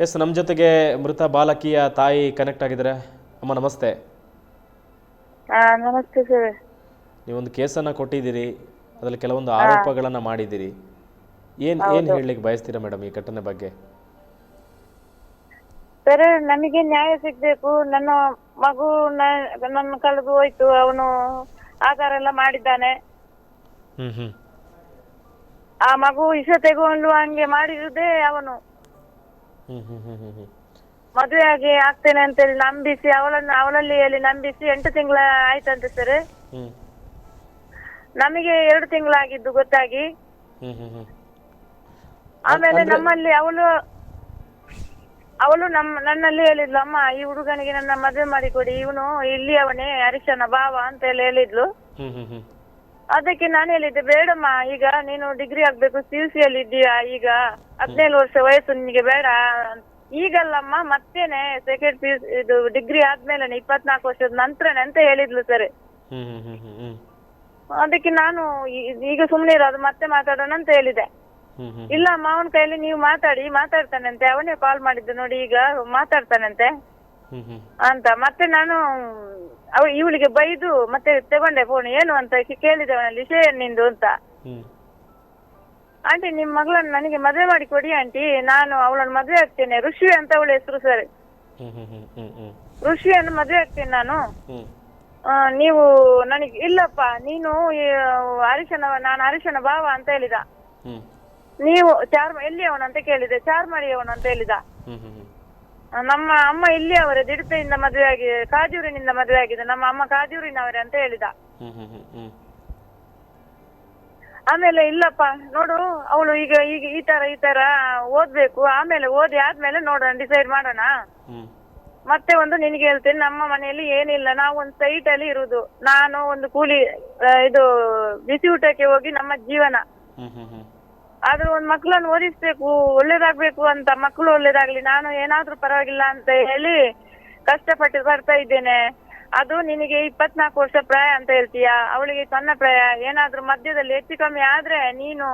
S ನಮ್ಮ ಜೊತೆಗೆ ಮೃತ ಬಾಲಕಿಯ ತಾಯಿ ಕನೆಕ್ಟ್ ಆಗಿದ್ದಾರೆ. ಅಮ್ಮ ನಮಸ್ತೆ. ನಮಸ್ತೆ ಸರ್. ನೀವೊಂದು ಕೇಸನ್ನು ಕೊಟ್ಟಿದ್ದೀರಿ. ಅದರಲ್ಲಿ ಕೆಲವೊಂದು ಆರೋಪಗಳನ್ನು ಮಾಡಿದ್ದೀರಿ. ಏನು ಏನು ಹೇಳಲಿಕ್ಕೆ ಬಯಸ್ತೀರಾ ಮೇಡಮ್ ಈ ಘಟನೆ ಬಗ್ಗೆ? ಸರ್ ನನಗೆ ನ್ಯಾಯ ಸಿಗ್ಬೇಕು. ನನ್ನ ಮಗು ನ- ನನ್ನ ಕಳೆದು ಹೋಯ್ತು. ಅವನು ಆಧಾರ ಎಲ್ಲ ಮಾಡಿದ್ದಾನೆ. ಹ್ಞೂ ಹ್ಞೂ ಆ ಮಗು ವಿಷ ತೆಗೊಂಡು ಹಂಗೆ ಮಾಡಿರುದೇ ಅವನು. ಮದುವೆ ಆಗಿ ಆಗ್ತೇನೆ ಅಂತ ಹೇಳಿ ನಂಬಿಸಿ ಅವಳನ್ನು ಅವಳಲ್ಲಿ ಹೇಳಿ ನಂಬಿಸಿ ಎಂಟು ತಿಂಗಳ ಆಯ್ತಂತೆ ಸರ್ ನಮಗೆ ಎರಡು ತಿಂಗಳಾಗಿದ್ದು ಗೊತ್ತಾಗಿ. ಆಮೇಲೆ ನಮ್ಮಲ್ಲಿ ಅವಳು ಅವಳು ನಮ್ಮ ನನ್ನಲ್ಲಿ ಹೇಳಿದ್ಲು ಅಮ್ಮ ಈ ಹುಡುಗನಿಗೆ ನನ್ನ ಮದುವೆ ಮಾಡಿ ಕೊಡಿ ಇವನು ಇಲ್ಲಿ ಅವನೇ ಹರೀಶನ ಬಾವ ಅಂತ ಹೇಳಿ ಹೇಳಿದ್ಲು. ಅದಕ್ಕೆ ನಾನು ಹೇಳಿದ್ದೆ ಬೇಡಮ್ಮ ಈಗ ನೀನು ಡಿಗ್ರಿ ಆಗ್ಬೇಕು ಸಿ ಯು ಸಿ ಅಲ್ಲಿ ಇದ್ದೀಯಾ ಈಗ? ಹದಿನೇಳು ವರ್ಷ ವಯಸ್ಸು ನಿನಗೆ ಬೇಡ. ಈಗಲ್ಲಮ್ಮ ಮತ್ತೇನೆ ಸೆಕೆಂಡ್ ಪಿ ಇದು ಡಿಗ್ರಿ ಆದ್ಮೇಲೆ ಇಪ್ಪತ್ನಾಲ್ಕು ವರ್ಷದ ನಂತರನೇ ಅಂತ ಹೇಳಿದ್ಲು ಸರ್ ಅದಕ್ಕೆ ನಾನು ಈ- ಈಗ ಸುಮ್ನೆ ಇರೋದು ಮತ್ತೆ ಮಾತಾಡೋಣ ಅಂತ ಹೇಳಿದೆ. ಇಲ್ಲ ಅಮ್ಮ ಅವನ ಕೈಯಲ್ಲಿ ನೀವು ಮಾತಾಡಿ ಮಾತಾಡ್ತಾನಂತೆ. ಅವನೇ ಕಾಲ್ ಮಾಡಿದ್ದು ನೋಡಿ ಈಗ ಮಾತಾಡ್ತಾನಂತೆ. ಅಂತ ಮತ್ತೆ ನಾನು ಅವ ಇವಳಿಗೆ ಬೈದು ಮತ್ತೆ ತಗೊಂಡೆ ಫೋನ್ ಏನು ಅಂತ ಕೇಳಿದೆ ಅವನಲ್ಲಿ ವಿಷಯ ನಿಂದು ಅಂತ. ಆಂಟಿ ನಿಮ್ ಮಗಳನ್ನ ನನಗೆ ಮದುವೆ ಮಾಡಿ ಕೊಡಿ ಆಂಟಿ ನಾನು ಅವಳನ್ನ ಮದುವೆ ಆಗ್ತೇನೆ. ಋಷಿ ಅಂತ ಅವಳ ಹೆಸರು ಸರ್. ಋಷಿಯನ್ನು ಮದುವೆ ಆಗ್ತೇನೆ ನಾನು. ಆ, ನೀವು ನನಗೆ ಇಲ್ಲಪ್ಪ ನೀನು ಈ ಹರೀಶನ ನಾನು ಅರಿಶನ ಭಾವ ಅಂತ ಹೇಳಿದ. ನೀವು ಚಾರ್ ಎಲ್ಲಿ ಅವನು ಅಂತ ಕೇಳಿದೆ. ಚಾರ್ಮಾರಿ ಅವನು ಅಂತ ಹೇಳಿದ. ಆ, ನಮ್ಮ ಅಮ್ಮ ಇಲ್ಲಿ ಅವರೇ ದಿಡ್ಪೆಯಿಂದ ಮದುವೆ ಆಗಿದೆ ಕಾಜೂರಿನಿಂದ ಮದುವೆ ಆಗಿದೆ ನಮ್ಮ ಅಮ್ಮ ಕಾಜೂರಿನವರೇ ಅಂತ ಹೇಳಿದ. ಆಮೇಲೆ ಇಲ್ಲಪ್ಪ ನೋಡು ಅವಳು ಈಗ ಈಗ ಈ ತರ ಈ ತರ ಓದ್ಬೇಕು. ಆಮೇಲೆ ಓದಿ ಆದ್ಮೇಲೆ ನೋಡೋಣ ಡಿಸೈಡ್ ಮಾಡೋಣ. ಮತ್ತೆ ಒಂದು ನಿನಗೆ ಹೇಳ್ತೇನೆ ನಮ್ಮ ಮನೆಯಲ್ಲಿ ಏನಿಲ್ಲ ನಾವು ಒಂದು ಸೈಟ್ ಅಲ್ಲಿ ಇರುದು. ನಾನು ಒಂದು ಕೂಲಿ ಆ, ಇದು ಬಿಸಿ ಊಟಕ್ಕೆ ಹೋಗಿ ನಮ್ಮ ಜೀವನ. ಆದ್ರೂ ಒಂದ್ ಮಕ್ಕಳನ್ನು ಓದಿಸ್ಬೇಕು ಒಳ್ಳೇದಾಗ್ಬೇಕು ಅಂತ ಮಕ್ಕಳು ಒಳ್ಳೇದಾಗ್ಲಿ ನಾನು ಏನಾದ್ರೂ ಪರವಾಗಿಲ್ಲ ಅಂತ ಹೇಳಿ ಕಷ್ಟಪಟ್ಟು ಬರ್ತಾ ಇದ್ದೇನೆ. ಅದು ನಿನಗೆ ಇಪ್ಪತ್ನಾಲ್ಕು ವರ್ಷ ಪ್ರಾಯ ಅಂತ ಹೇಳ್ತೀಯ? ಅವಳಿಗೆ ಸಣ್ಣ ಪ್ರಾಯ. ಏನಾದ್ರೂ ಮಧ್ಯದಲ್ಲಿ ಹೆಚ್ಚು ಕಮ್ಮಿ ಆದ್ರೆ ನೀನು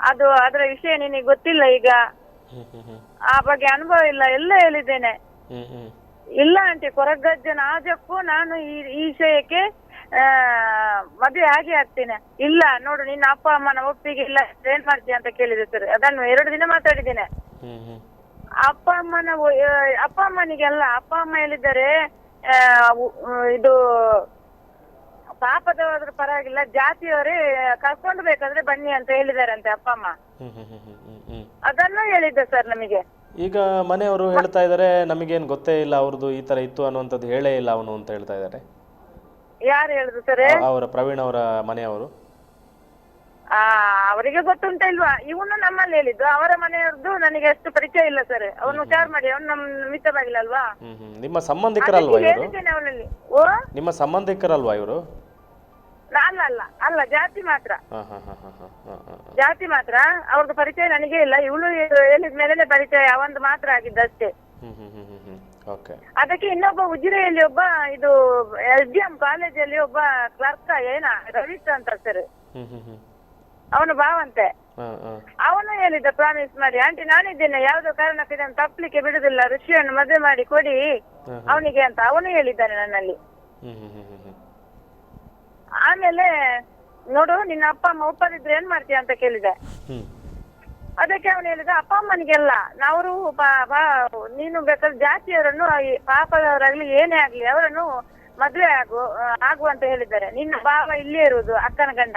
ಅದು ಅದರ ವಿಷಯ ನಿನಗೆ ಗೊತ್ತಿಲ್ಲ ಈಗ. ಆ ಬಗ್ಗೆ ಅನುಭವ ಇಲ್ಲ. ಎಲ್ಲ ಹೇಳಿದ್ದೇನೆ. ಇಲ್ಲ ಆಂಟಿ ಕೊರಗಜ್ಜನ ಆಜಕ್ಕೂ ನಾನು ಈ ಈ ವಿಷಯಕ್ಕೆ ಆ ಮದುವೆ ಆಗಿ ಆಗ್ತೇನೆ ಇಲ್ಲ ನೋಡು ನಿನ್ನ ಅಪ್ಪ ಅಮ್ಮನ ಒಪ್ಪಿಗೆ ಇಲ್ಲ. ಏನ್ ಮಾಡ್ತೀಯ ಅಂತ ಕೇಳಿದೆ ಸರ್. ಅದನ್ನು ಎರಡು ದಿನ ಮಾತಾಡಿದ್ದೇನೆ. ಅಪ್ಪ ಅಮ್ಮನ ಅಪ್ಪ ಅಮ್ಮನಿಗೆ ಅಮ್ಮನಿಗೆಲ್ಲ ಅಪ್ಪ ಅಮ್ಮ ಹೇಳಿದ್ದಾರೆ ಇದು ಪಾಪದವರ ಪರವಾಗಿಲ್ಲ ಜಾತಿಯವರೇ ಕರ್ಕೊಂಡು ಬೇಕಾದ್ರೆ ಬನ್ನಿ ಅಂತ ಹೇಳಿದಾರಂತೆ ಅಪ್ಪ ಅಮ್ಮ. ಅದನ್ನ ಹೇಳಿದ್ದ ಸರ್ ನಮಗೆ. ಈಗ ಮನೆಯವರು ಹೇಳ್ತಾ ಇದಾರೆ ನಮಗೇನ್ ಗೊತ್ತೇ ಇಲ್ಲ ಅವ್ರದ್ದು ಈ ತರ ಇತ್ತು ಅನ್ನುವಂಥದ್ದು ಹೇಳೇ ಇಲ್ಲ ಅವನು ಅಂತ ಹೇಳ್ತಾ ಇದ್ದಾರೆ. ಯಾರು ಹೇಳಿದ್ರು ಸರ್? ಅವರ ಪ್ರವೀಣ್ ಅವರ ಮನೆಯವರು. ಆ ಅವರಿಗೆ ಗೊತ್ತುಂಟ ಇಲ್ವಾ? ಇವನು ನಮ್ಮಲ್ಲಿ ಹೇಳಿದ್ದು ಅವರ ಮನೆಯವ್ರದ್ದು ನನಗೆ ಅಷ್ಟು ಪರಿಚಯ ಇಲ್ಲ ಸರ್ ಅವನು ವಿಚಾರ ಮಾಡಿ ಅವನು ನಮ್ ಮಿತ್ರ ಅಲ್ವಾ? ಹ್ಮ್ ಹ್ಮ್. ನಿಮ್ಮ ಸಂಬಂಧಿಕರಲ್ವಾ ಇವರು? ಹೇಳಿದ್ದೇನೆ ಅವನಲ್ಲಿ. ಓ? ನಿಮ್ಮ ಸಂಬಂಧಿಕರಲ್ವಾ ಇವರು? ಅಲ್ಲ ಅಲ್ಲ ಅಲ್ಲ ಜಾತಿ ಮಾತ್ರ. ಹಾ ಹಾಂ ಹಾಂ ಹಾಂ ಹಾಂ ಹಾಂ ಹಾಂ. ಜಾತಿ ಮಾತ್ರ. ಅವ್ರದ್ದು ಪರಿಚಯ ನನಗೆ ಇಲ್ಲ. ಇವಳು ಹೇಳಿದ ಮೇಲೆ ಪರಿಚಯ ಅವಂದು ಮಾತ್ರ ಆಗಿದ್ದಷ್ಟೇ. ಹ್ಮ್ ಹ್ಮ್ ಹ್ಮ್ ಹ್ಮ್ ಹ್ಮ್. ಓಕೆ ಅದಕ್ಕೆ ಇನ್ನೊಬ್ಬ ಉಜಿರೆಯಲ್ಲಿ ಒಬ್ಬ ಇದು ಎಸ್ ಡಿ ಎಂ ಕಾಲೇಜಲ್ಲಿ ಒಬ್ಬ ಕ್ಲರ್ಕ್ ಏನ ರವೀಶ್ ಅಂತ ಸರ್ ಹ್ಮ್ ಹ್ಮ್ ಹ್ಮ್. ಅವನು ಭಾವಂತೆ ಹಾಂ ಅವನು ಹೇಳಿದ ಪ್ರಾಮಿಸ್ ಮಾಡಿ ಆಂಟಿ ನಾನಿದ್ದೇನೆ. ಯಾವ್ದೋ ಕಾರಣಕ್ಕೆ ಇದನ್ನು ತಪ್ಪಲಿಕ್ಕೆ ಬಿಡುದಿಲ್ಲ. ಋಷಿಯನ್ನು ಮದುವೆ ಮಾಡಿ ಕೊಡಿ. ಅವನಿಗೆ ಅಂತ ಅವನು ಹೇಳಿದ್ದಾನೆ ನನ್ನಲ್ಲಿ. ಆಮೇಲೆ ನೋಡು ನಿನ್ನ ಅಪ್ಪ ಅಮ್ಮ ಒಪ್ಪದಿದ್ರೆ ಏನ್ ಮಾಡ್ತೀಯ ಅಂತ ಕೇಳಿದೆ. ಅದಕ್ಕೆ ಅವನು ಹೇಳಿದ ಅಪ್ಪ ಅಮ್ಮನಿಗೆಲ್ಲ ಬಾ ನೀನು ಬೇಕಾದ್ರೆ ಜಾತಿಯವರನ್ನು ಪಾಪದವರಾಗ್ಲಿ ಏನೇ ಆಗ್ಲಿ ಅವರನ್ನು ಮದ್ವೆ ಆಗು ಆಗು ಅಂತ ಹೇಳಿದ್ದಾರೆ. ನಿನ್ನ ಭಾವ ಇಲ್ಲೇ ಇರುವುದು ಅಕ್ಕನ ಗಂಡ.